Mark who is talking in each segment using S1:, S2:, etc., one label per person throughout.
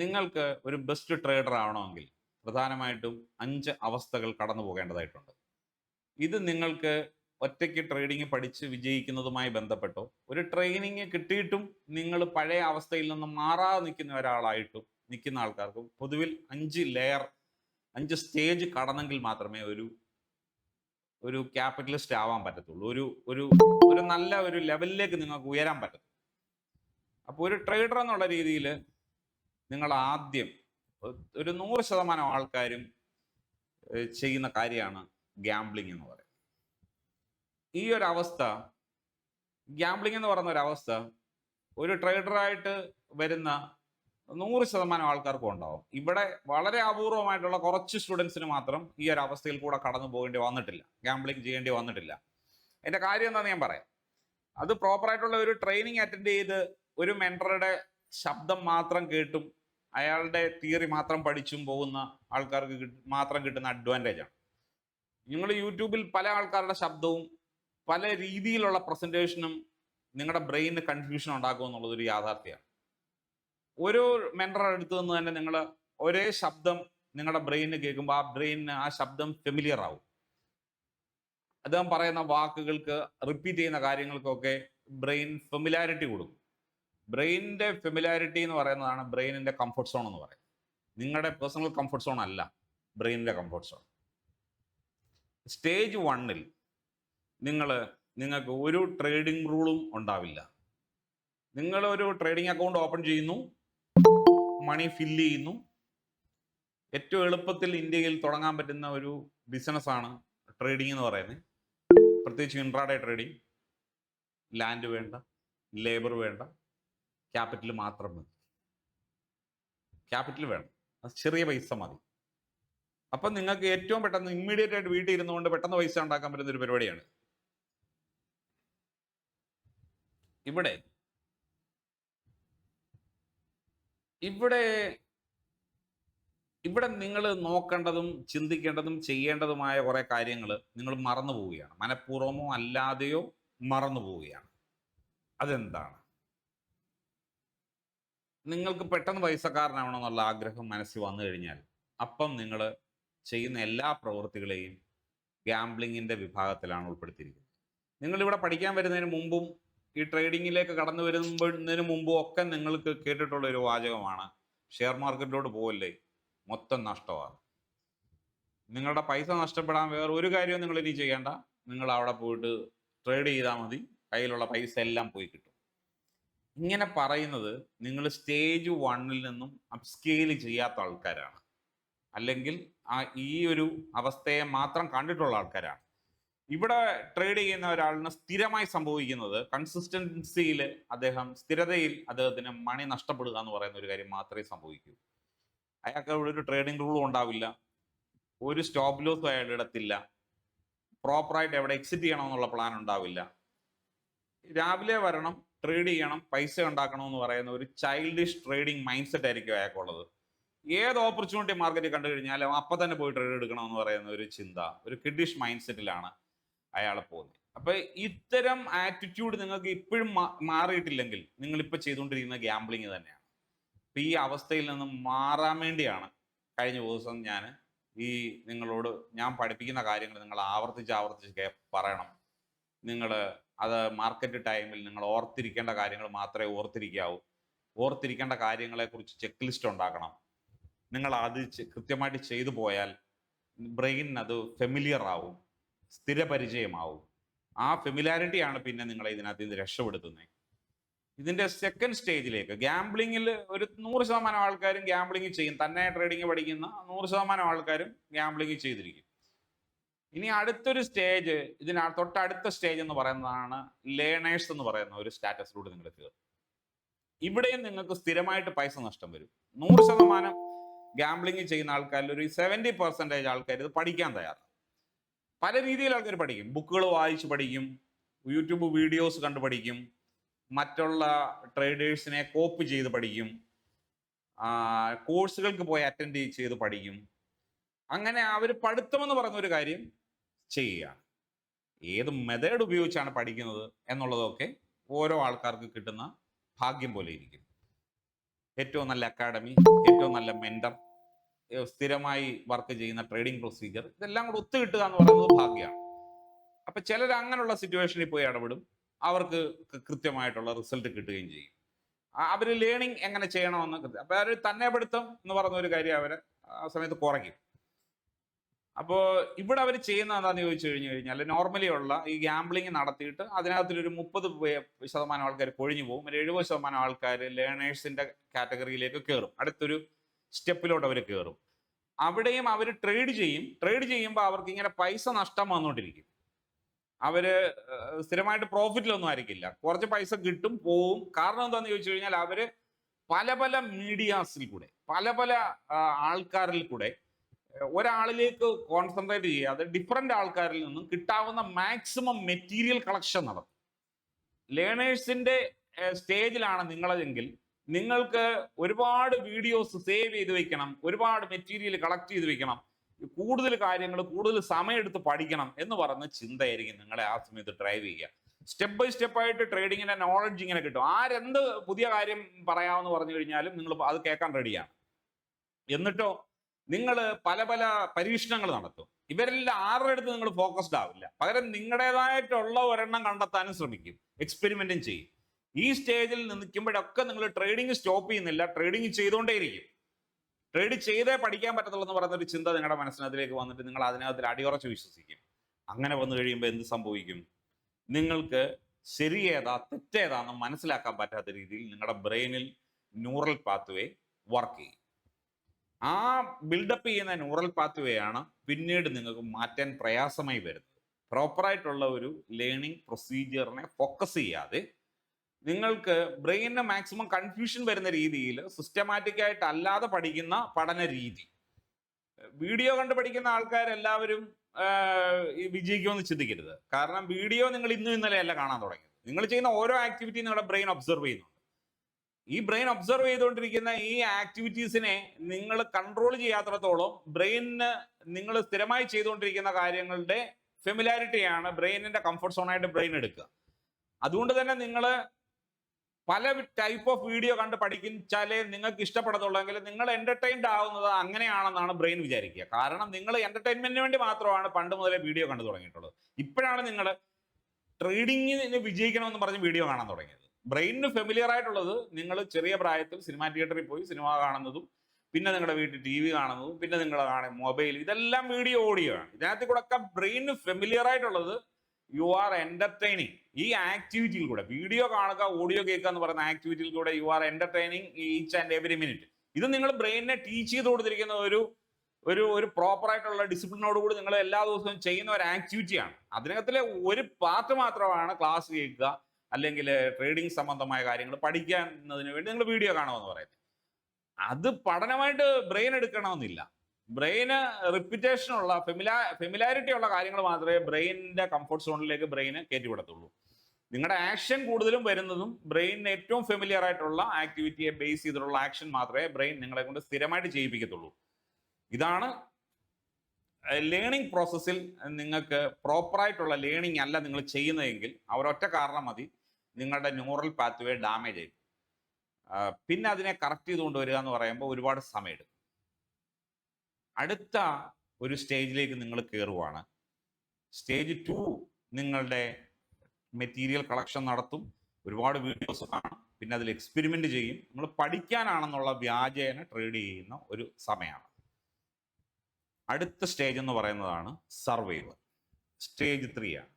S1: നിങ്ങൾക്ക് ഒരു best trader ആവണമെങ്കിൽ പ്രധാനമായിട്ടും അഞ്ച് അവസ്ഥകൾ കടന്നു പോകേണ്ടതായിട്ടുണ്ട്. ഇത് നിങ്ങൾക്ക് ഒറ്റയ്ക്ക് ട്രേഡിംഗ് പഠിച്ച് വിജയിക്കുന്നതുമായി ബന്ധപ്പെട്ടോ ഒരു ട്രെയിനിങ് കിട്ടിയിട്ടും നിങ്ങൾ പഴയ അവസ്ഥയിൽ നിന്ന് മാറാതെ നിൽക്കുന്ന ഒരാളായിട്ടും നിൽക്കുന്ന ആൾക്കാർക്കും പൊതുവിൽ അഞ്ച് ലെയർ അഞ്ച് സ്റ്റേജ് കടന്നെങ്കിൽ മാത്രമേ ഒരു ഒരു ക്യാപിറ്റലിസ്റ്റ് ആവാൻ പറ്റത്തുള്ളൂ. ഒരു ഒരു ഒരു നല്ല ഒരു ലെവലിലേക്ക് നിങ്ങൾക്ക് ഉയരാൻ പറ്റത്തുള്ളൂ. അപ്പോൾ ഒരു ട്രേഡർ എന്നുള്ള രീതിയിൽ നിങ്ങൾ ആദ്യം ഒരു നൂറ് ശതമാനം ആൾക്കാരും ചെയ്യുന്ന കാര്യമാണ് ഗ്യാംബ്ലിംഗ് എന്ന് പറയുന്നത്. ഈ ഒരു അവസ്ഥ ഗ്യാംബ്ലിംഗ് എന്ന് പറയുന്ന ഒരു അവസ്ഥ ഒരു ട്രേഡറായിട്ട് വരുന്ന നൂറ് ശതമാനം ആൾക്കാർക്കും ഉണ്ടാവും. ഇവിടെ വളരെ അപൂർവമായിട്ടുള്ള കുറച്ച് സ്റ്റുഡൻസിന് മാത്രം ഈ ഒരു അവസ്ഥയിൽ കൂടെ കടന്നു പോകേണ്ടി വന്നിട്ടില്ല. ഗ്യാംബ്ലിംഗ് ചെയ്യേണ്ടി വന്നിട്ടില്ല. അതിന്റെ കാര്യം എന്താണെന്ന് ഞാൻ പറയാം. അത് പ്രോപ്പറായിട്ടുള്ള ഒരു ട്രെയിനിങ് അറ്റൻഡ് ചെയ്ത് ഒരു മെന്ററുടെ ശബ്ദം മാത്രം കേട്ടും അയാളുടെ തിയറി മാത്രം പഠിച്ചും പോകുന്ന ആൾക്കാർക്ക് മാത്രം കിട്ടുന്ന അഡ്വാന്റേജ് ആണ്. നിങ്ങൾ യൂട്യൂബിൽ പല ആൾക്കാരുടെ ശബ്ദവും പല രീതിയിലുള്ള പ്രസന്റേഷനും നിങ്ങളുടെ ബ്രെയിനിന് കൺഫ്യൂഷൻ ഉണ്ടാക്കും എന്നുള്ളതൊരു യാഥാർത്ഥ്യമാണ് ഓരോ മെന്ററുടെ അടുത്ത് നിന്ന് തന്നെ നിങ്ങൾ ഒരേ ശബ്ദം നിങ്ങളുടെ ബ്രെയിനിന് കേൾക്കുമ്പോൾ ആ ബ്രെയിനിന് ആ ശബ്ദം ഫെമിലിയർ ആവും. അദ്ദേഹം പറയുന്ന വാക്കുകൾക്ക് റിപ്പീറ്റ് ചെയ്യുന്ന കാര്യങ്ങൾക്കൊക്കെ ബ്രെയിൻ ഫെമിലാരിറ്റി കൊടുക്കും. ബ്രെയിനിന്റെ ഫെമിലാരിറ്റി എന്ന് പറയുന്നതാണ് ബ്രെയിനിന്റെ കംഫർട്ട് സോൺ എന്ന് പറയുന്നത്. നിങ്ങളുടെ പേഴ്സണൽ കംഫർട്ട് സോൺ അല്ല ബ്രെയിനിന്റെ കംഫർട്ട് സോൺ സ്റ്റേജ് വണ്ണിൽ നിങ്ങൾ നിങ്ങൾക്ക് ഒരു ട്രേഡിംഗ് റൂളും ഉണ്ടാവില്ല. നിങ്ങൾ ഒരു ട്രേഡിംഗ് അക്കൗണ്ട് ഓപ്പൺ ചെയ്യുന്നു മണി ഫില്ല് ചെയ്യുന്നു. ഏറ്റവും എളുപ്പത്തിൽ ഇന്ത്യയിൽ തുടങ്ങാൻ പറ്റുന്ന ഒരു ബിസിനസ്സാണ് ട്രേഡിംഗ് എന്ന് പറയുന്നത്. പ്രത്യേകിച്ച് ഇൻട്രാഡേ ട്രേഡിംഗ് ലാൻഡ് വേണ്ട ലേബർ വേണ്ട ക്യാപിറ്റൽ മാത്രം മതി. ക്യാപിറ്റൽ വേണം. അത് ചെറിയ പൈസ മതി. അപ്പം നിങ്ങൾക്ക് ഏറ്റവും പെട്ടെന്ന് ഇമ്മീഡിയറ്റ് ആയിട്ട് വീട്ടിൽ ഇരുന്നുകൊണ്ട് പെട്ടെന്ന് പൈസ ഉണ്ടാക്കാൻ പറ്റുന്ന ഒരു പരിപാടിയാണ്. ഇവിടെ. ഇവിടെ ഇവിടെ നിങ്ങൾ നോക്കേണ്ടതും ചിന്തിക്കേണ്ടതും ചെയ്യേണ്ടതുമായ കുറേ കാര്യങ്ങൾ നിങ്ങൾ മറന്നു പോവുകയാണ് മനഃപൂർവമോ അല്ലാതെയോ മറന്നു പോവുകയാണ് അതെന്താണ്? നിങ്ങൾക്ക് പെട്ടെന്ന് പൈസക്കാരനാവണം എന്നുള്ള ആഗ്രഹം മനസ്സിൽ വന്നു കഴിഞ്ഞാൽ അപ്പം നിങ്ങൾ ചെയ്യുന്ന എല്ലാ പ്രവൃത്തികളെയും ഗ്യാംബ്ലിങ്ങിന്റെ വിഭാഗത്തിലാണ് ഉൾപ്പെടുത്തിയിരിക്കുന്നത്. നിങ്ങളിവിടെ പഠിക്കാൻ വരുന്നതിന് മുമ്പും ഈ ട്രേഡിങ്ങിലേക്ക് കടന്നു വരുന്നതിന് മുമ്പും ഒക്കെ നിങ്ങൾക്ക് കേട്ടിട്ടുള്ള ഒരു വാചകമാണ് ഷെയർ മാർക്കറ്റിലോട്ട് പോവല്ലേ? മൊത്തം നഷ്ടമാണ്. നിങ്ങളുടെ പൈസ നഷ്ടപ്പെടാൻ വേറെ ഒരു കാര്യവും നിങ്ങൾ ഇനി ചെയ്യേണ്ട. നിങ്ങൾ അവിടെ പോയിട്ട് ട്രേഡ് ചെയ്താൽ മതി. കയ്യിലുള്ള പൈസ എല്ലാം പോയി കിട്ടും. ഇങ്ങനെ പറയുന്നത് നിങ്ങൾ സ്റ്റേജ് വണ്ണിൽ നിന്നും അപ്സ്കെയിൽ ചെയ്യാത്ത ആൾക്കാരാണ്. അല്ലെങ്കിൽ ആ ഈ ഒരു അവസ്ഥയെ മാത്രം കണ്ടിട്ടുള്ള ആൾക്കാരാണ്. ഇവിടെ ട്രേഡ് ചെയ്യുന്ന ഒരാളിന് സ്ഥിരമായി സംഭവിക്കുന്നത് കൺസിസ്റ്റൻസിയിൽ അദ്ദേഹം സ്ഥിരതയിൽ അദ്ദേഹത്തിന് മണി നഷ്ടപ്പെടുക എന്ന് പറയുന്ന ഒരു കാര്യം മാത്രമേ സംഭവിക്കൂ. അയാൾക്ക് ഇവിടെ ഒരു ട്രേഡിംഗ് റൂളും ഉണ്ടാവില്ല. ഒരു സ്റ്റോപ്പ് ലോസും അയാൾ ഇടത്തില്ല പ്രോപ്പറായിട്ട് എവിടെ എക്സിറ്റ് ചെയ്യണമെന്നുള്ള പ്ലാൻ ഉണ്ടാവില്ല. രാവിലെ വരണം ട്രേഡ് ചെയ്യണം പൈസ ഉണ്ടാക്കണം എന്ന് പറയുന്ന ഒരു ചൈൽഡിഷ് ട്രേഡിംഗ് മൈൻഡ് സെറ്റ് ആയിരിക്കും അയാൾക്കുള്ളത്. ഏത് ഓപ്പർച്യൂണിറ്റി മാർക്കറ്റ് കണ്ടു കഴിഞ്ഞാലും അപ്പം തന്നെ പോയി ട്രേഡ് എടുക്കണം എന്ന് പറയുന്ന ഒരു ചിന്ത ഒരു കിഡിഷ് മൈൻഡ് സെറ്റിലാണ് അയാൾ പോകുന്നത്. അപ്പൊ ഇത്തരം ആറ്റിറ്റ്യൂഡ് നിങ്ങൾക്ക് ഇപ്പോഴും മാറിയിട്ടില്ലെങ്കിൽ നിങ്ങൾ ഇപ്പൊ ചെയ്തുകൊണ്ടിരിക്കുന്ന ഗ്യാംബ്ലിങ് തന്നെയാണ്. അപ്പൊ ഈ അവസ്ഥയിൽ നിന്ന് മാറാൻ വേണ്ടിയാണ് കഴിഞ്ഞ ദിവസം ഞാൻ ഈ നിങ്ങളോട് ഞാൻ പഠിപ്പിക്കുന്ന കാര്യങ്ങൾ നിങ്ങൾ ആവർത്തിച്ച് ആവർത്തിച്ച് പറയണം. നിങ്ങൾ അത് മാർക്കറ്റ് ടൈമിൽ നിങ്ങൾ ഓർത്തിരിക്കേണ്ട കാര്യങ്ങൾ മാത്രമേ ഓർത്തിരിക്കാവൂ. ഓർത്തിരിക്കേണ്ട കാര്യങ്ങളെക്കുറിച്ച് ചെക്ക് ലിസ്റ്റ് ഉണ്ടാക്കണം. നിങ്ങൾ അത് കൃത്യമായിട്ട് ചെയ്തു പോയാൽ ബ്രെയിൻ അത് ഫെമിലിയർ ആവും സ്ഥിരപരിചയമാവും ആ ഫെമിലാരിറ്റിയാണ് പിന്നെ നിങ്ങൾ ഇതിനകത്ത് ഇത് രക്ഷപ്പെടുത്തുന്നത് ഇതിന്റെ സെക്കൻഡ് സ്റ്റേജിലേക്ക് ഗാംബ്ലിങ്ങിൽ ഒരു നൂറ് ശതമാനം ആൾക്കാരും ഗാംബ്ലിങ് ചെയ്യും. തന്നെ ട്രേഡിംഗ് പഠിക്കുന്ന നൂറ് ശതമാനം ആൾക്കാരും ഗാംബ്ലിങ് ചെയ്തിരിക്കും. ഇനി അടുത്തൊരു സ്റ്റേജ് ഇതിന തൊട്ടടുത്ത സ്റ്റേജ് എന്ന് പറയുന്നതാണ് ലേണേഴ്സ് എന്ന് പറയുന്ന ഒരു സ്റ്റാറ്റസിലൂടെ നിങ്ങൾ എത്തുക ഇവിടെയും നിങ്ങൾക്ക് സ്ഥിരമായിട്ട് പൈസ നഷ്ടം വരും. നൂറ് ശതമാനം ഗാംബ്ലിങ് ചെയ്യുന്ന ആൾക്കാരിൽ ഒരു സെവന്റി പെർസെന്റേജ് ആൾക്കാർ ഇത് പഠിക്കാൻ തയ്യാറാണ്. പല രീതിയിൽ ആൾക്കാർ പഠിക്കും. ബുക്കുകൾ വായിച്ച് പഠിക്കും യൂട്യൂബ് വീഡിയോസ് കണ്ട് പഠിക്കും മറ്റുള്ള ട്രേഡേഴ്സിനെ കോപ്പ് ചെയ്ത് പഠിക്കും കോഴ്സുകൾക്ക് പോയി അറ്റൻഡ് ചെയ്ത് പഠിക്കും. അങ്ങനെ അവർ പഠിത്തമെന്ന് പറയുന്ന ഒരു കാര്യം ചെയ്യുകയാണ് ഏത് മെത്തേഡ് ഉപയോഗിച്ചാണ് പഠിക്കുന്നത് എന്നുള്ളതൊക്കെ ഓരോ ആൾക്കാർക്ക് കിട്ടുന്ന ഭാഗ്യം പോലെ ഇരിക്കും. ഏറ്റവും നല്ല അക്കാഡമി ഏറ്റവും നല്ല മെന്റർ സ്ഥിരമായി വർക്ക് ചെയ്യുന്ന ട്രേഡിംഗ് പ്രൊസീജിയർ ഇതെല്ലാം കൂടെ ഒത്തു കിട്ടുക എന്ന് പറയുന്നത് ഭാഗ്യമാണ്. അപ്പൊ ചിലർ അങ്ങനെയുള്ള സിറ്റുവേഷനിൽ പോയി ഇടപെടും. അവർക്ക് കൃത്യമായിട്ടുള്ള റിസൾട്ട് കിട്ടുകയും ചെയ്യും. അവർ ലേണിംഗ് എങ്ങനെ ചെയ്യണമെന്ന് അപ്പൊ അവർ തന്നെ പിടുത്തം എന്ന് പറഞ്ഞ ഒരു കാര്യം അവരെ ആ സമയത്ത് കുറയ്ക്കും. അപ്പോൾ ഇവിടെ അവർ ചെയ്യുന്ന എന്താണെന്ന് ചോദിച്ചു കഴിഞ്ഞു കഴിഞ്ഞാൽ നോർമലി ഉള്ള ഈ ഗാംബ്ലിംഗ് നടത്തിയിട്ട് അതിനകത്തൊരു മുപ്പത് ശതമാനം ആൾക്കാർ കൊഴിഞ്ഞു പോകും. ഒരു എഴുപത് ശതമാനം ആൾക്കാർ ലേണേഴ്സിന്റെ കാറ്റഗറിയിലേക്ക് കയറും അടുത്തൊരു സ്റ്റെപ്പിലോട്ട് അവർ കയറും അവിടെയും അവർ ട്രേഡ് ചെയ്യും. ട്രേഡ് ചെയ്യുമ്പോൾ അവർക്ക് ഇങ്ങനെ പൈസ നഷ്ടം വന്നുകൊണ്ടിരിക്കും അവർ സ്ഥിരമായിട്ട് പ്രോഫിറ്റിലൊന്നും ആയിരിക്കില്ല. കുറച്ച് പൈസ കിട്ടും പോവും. കാരണം എന്താണെന്ന് ചോദിച്ചു കഴിഞ്ഞാൽ അവർ പല പല മീഡിയാസിൽ കൂടെ പല പല ആൾക്കാരിൽ കൂടെ ഒരാളിലേക്ക് കോൺസെൻട്രേറ്റ് അത് ഡിഫറെന്റ് ആൾക്കാരിൽ നിന്നും കിട്ടാവുന്ന മാക്സിമം മെറ്റീരിയൽ കളക്ഷൻ നടത്തും. ലേണേഴ്സിന്റെ സ്റ്റേജിലാണ് നിങ്ങളതെങ്കിൽ നിങ്ങൾക്ക് ഒരുപാട് വീഡിയോസ് സേവ് ചെയ്ത് വെക്കണം. ഒരുപാട് മെറ്റീരിയൽ കളക്ട് ചെയ്ത് വെക്കണം. കൂടുതൽ കാര്യങ്ങൾ കൂടുതൽ സമയമെടുത്ത് പഠിക്കണം എന്ന് പറയുന്ന ചിന്തയായിരിക്കും നിങ്ങളെ ആ സമയത്ത് ഡ്രൈവ് ചെയ്യുക. സ്റ്റെപ്പ് ബൈ സ്റ്റെപ്പ് ആയിട്ട് ട്രേഡിങ്ങിന്റെ നോളജ് ഇങ്ങനെ കിട്ടും. ആരെന്ത് പുതിയ കാര്യം പറയാമെന്ന് പറഞ്ഞു കഴിഞ്ഞാലും നിങ്ങൾ അത് കേൾക്കാൻ റെഡിയാണ് എന്നിട്ടോ നിങ്ങൾ പല പല പരീക്ഷണങ്ങൾ നടത്തും. ഇവരെല്ലാം ആരുടെ അടുത്ത് നിങ്ങൾ ഫോക്കസ്ഡ് ആവില്ല. പകരം നിങ്ങളുടേതായിട്ടുള്ള ഒരെണ്ണം കണ്ടെത്താനും ശ്രമിക്കും. എക്സ്പെരിമെന്റും ചെയ്യും. ഈ സ്റ്റേജിൽ നിൽക്കുമ്പോഴൊക്കെ നിങ്ങൾ ട്രേഡിംഗ് സ്റ്റോപ്പ് ചെയ്യുന്നില്ല. ട്രേഡിംഗ് ചെയ്തുകൊണ്ടേയിരിക്കും. ട്രേഡ് ചെയ്തേ പഠിക്കാൻ പറ്റത്തുള്ളൂ എന്ന് പറയുന്ന ഒരു ചിന്ത നിങ്ങളുടെ മനസ്സിനകത്തിലേക്ക് വന്നിട്ട് നിങ്ങൾ അതിനകത്തിൽ അടിയുറച്ച് വിശ്വസിക്കും. അങ്ങനെ വന്നു കഴിയുമ്പോൾ എന്ത് സംഭവിക്കും? നിങ്ങൾക്ക് ശരിയേതാ തെറ്റേതാന്ന് മനസ്സിലാക്കാൻ പറ്റാത്ത രീതിയിൽ നിങ്ങളുടെ ബ്രെയിനിൽ ന്യൂറൽ പാത്വേ വർക്ക് ചെയ്യും. ആ ബിൽഡപ്പ് ചെയ്യുന്ന ന്യൂറൽ പാത്വേ ആണ് പിന്നീട് നിങ്ങൾക്ക് മാറ്റാൻ പ്രയാസമായി വരുന്നത്. പ്രോപ്പറായിട്ടുള്ള ഒരു ലേണിംഗ് പ്രൊസീജിയറിനെ ഫോക്കസ് ചെയ്യാതെ നിങ്ങൾക്ക് ബ്രെയിനിന് മാക്സിമം കൺഫ്യൂഷൻ വരുന്ന രീതിയിൽ സിസ്റ്റമാറ്റിക് ആയിട്ട് അല്ലാതെ പഠിക്കുന്ന പഠന രീതി. വീഡിയോ കണ്ട് പഠിക്കുന്ന ആൾക്കാരെല്ലാവരും വിജയിക്കുമെന്ന് ചിന്തിക്കരുത്. കാരണം വീഡിയോ നിങ്ങൾ ഇന്നും ഇന്നലെയല്ല കാണാൻ തുടങ്ങിയത്. നിങ്ങൾ ചെയ്യുന്ന ഓരോ ആക്ടിവിറ്റി നിങ്ങളുടെ ബ്രെയിൻ ഒബ്സർവ് ചെയ്യുന്നുണ്ട്. ഈ ബ്രെയിൻ ഒബ്സർവ് ചെയ്തുകൊണ്ടിരിക്കുന്ന ഈ ആക്ടിവിറ്റീസിനെ നിങ്ങൾ കൺട്രോൾ ചെയ്യാത്തടത്തോളം ബ്രെയിനിന് നിങ്ങൾ സ്ഥിരമായി ചെയ്തുകൊണ്ടിരിക്കുന്ന കാര്യങ്ങളുടെ ഫെമിലാരിറ്റിയാണ് ബ്രെയിനിന്റെ കംഫർട്ട് സോണായിട്ട് ബ്രെയിൻ എടുക്കുക. അതുകൊണ്ട് തന്നെ നിങ്ങൾ പല ടൈപ്പ് ഓഫ് വീഡിയോ കണ്ട് പഠിക്കിച്ചാലേ നിങ്ങൾക്ക് ഇഷ്ടപ്പെടത്തുള്ളെങ്കിൽ നിങ്ങൾ എന്റർടൈൻഡ് ആവുന്നത് അങ്ങനെയാണെന്നാണ് ബ്രെയിൻ വിചാരിക്കുക. കാരണം നിങ്ങൾ എന്റർടൈൻമെന്റിന് വേണ്ടി മാത്രമാണ് പണ്ട് മുതലേ വീഡിയോ കണ്ടു തുടങ്ങിയിട്ടുള്ളത്. ഇപ്പോഴാണ് നിങ്ങൾ ട്രേഡിങ്ങിന് വിജയിക്കണമെന്ന് പറഞ്ഞ് വീഡിയോ കാണാൻ തുടങ്ങിയത്. ബ്രെയിനിന് ഫെമിലിയർ ആയിട്ടുള്ളത് നിങ്ങൾ ചെറിയ പ്രായത്തിൽ സിനിമാ തിയേറ്ററിൽ പോയി സിനിമ കാണുന്നതും പിന്നെ നിങ്ങളുടെ വീട്ടിൽ ടി വി കാണുന്നതും പിന്നെ നിങ്ങൾ കാണുന്ന മൊബൈൽ ഇതെല്ലാം വീഡിയോ ഓഡിയോ ആണ്. ഇതിനകത്ത് കൂടെ ഒക്കെ ബ്രെയിനിന് ഫെമിലിയർ ആയിട്ടുള്ളത് യു ആർ എന്റർടൈനിങ് ഈ ആക്ടിവിറ്റിയിൽ കൂടെ വീഡിയോ കാണുക ഓഡിയോ കേൾക്കുക എന്ന് പറയുന്ന ആക്ടിവിറ്റിയിൽ കൂടെ you are entertaining each and every minute ഇത് നിങ്ങൾ ബ്രെയിനിനെ ടീച്ച് ചെയ്ത് കൊടുത്തിരിക്കുന്ന ഒരു ഒരു ഒരു പ്രോപ്പർ ആയിട്ടുള്ള ഡിസിപ്ലിനോട് കൂടി നിങ്ങൾ എല്ലാ ദിവസവും ചെയ്യുന്ന ഒരു ആക്ടിവിറ്റിയാണ് അതിനകത്തിലെ ഒരു പാർട്ട് മാത്രമാണ് ക്ലാസ് കേൾക്കുക അല്ലെങ്കിൽ ട്രേഡിംഗ് സംബന്ധമായ കാര്യങ്ങൾ പഠിക്കുന്നതിന് വേണ്ടി നിങ്ങൾ വീഡിയോ കാണുമെന്ന് പറയുന്നത്. അത് പഠനമായിട്ട് ബ്രെയിൻ എടുക്കണമെന്നില്ല. ബ്രെയിന് റിപ്പിറ്റേഷൻ ഉള്ള ഫെമിലാ ഫെമിലാരിറ്റി ഉള്ള കാര്യങ്ങൾ മാത്രമേ ബ്രെയിനിന്റെ കംഫർട്ട് സോണിലേക്ക് ബ്രെയിന് കയറ്റിവിടത്തുള്ളൂ. നിങ്ങളുടെ ആക്ഷൻ കൂടുതലും വരുന്നതും ബ്രെയിനിന് ഏറ്റവും ഫെമിലിയർ ആയിട്ടുള്ള ആക്ടിവിറ്റിയെ ബേസ് ചെയ്തിട്ടുള്ള ആക്ഷൻ മാത്രമേ ബ്രെയിൻ നിങ്ങളെ കൊണ്ട് സ്ഥിരമായിട്ട് ചെയ്യിപ്പിക്കത്തുള്ളൂ. ഇതാണ് ലേണിംഗ് പ്രോസസ്സിൽ നിങ്ങൾക്ക് പ്രോപ്പറായിട്ടുള്ള ലേണിംഗ് അല്ല നിങ്ങൾ ചെയ്യുന്നതെങ്കിൽ അവരൊറ്റ കാരണം മതി. നിങ്ങളുടെ ന്യൂറൽ പാത്വേ ഡാമേജ് ആയി പിന്നെ അതിനെ കറക്റ്റ് ചെയ്തുകൊണ്ട് വരിക എന്ന് പറയുമ്പോൾ ഒരുപാട് സമയമെടുക്കും അടുത്ത ഒരു സ്റ്റേജിലേക്ക് നിങ്ങൾ കയറുവാണ് സ്റ്റേജ് ടു നിങ്ങളുടെ മെറ്റീരിയൽ കളക്ഷൻ നടത്തും. ഒരുപാട് വീഡിയോസ് കാണും. പിന്നെ അതിൽ എക്സ്പെരിമെന്റ് ചെയ്യും. നമ്മൾ പഠിക്കാനാണെന്നുള്ള വ്യാജേന ട്രേഡ് ചെയ്യുന്ന ഒരു സമയമാണ്. അടുത്ത സ്റ്റേജ് എന്ന് പറയുന്നതാണ് സർവൈവർ സ്റ്റേജ് ത്രീ ആണ്.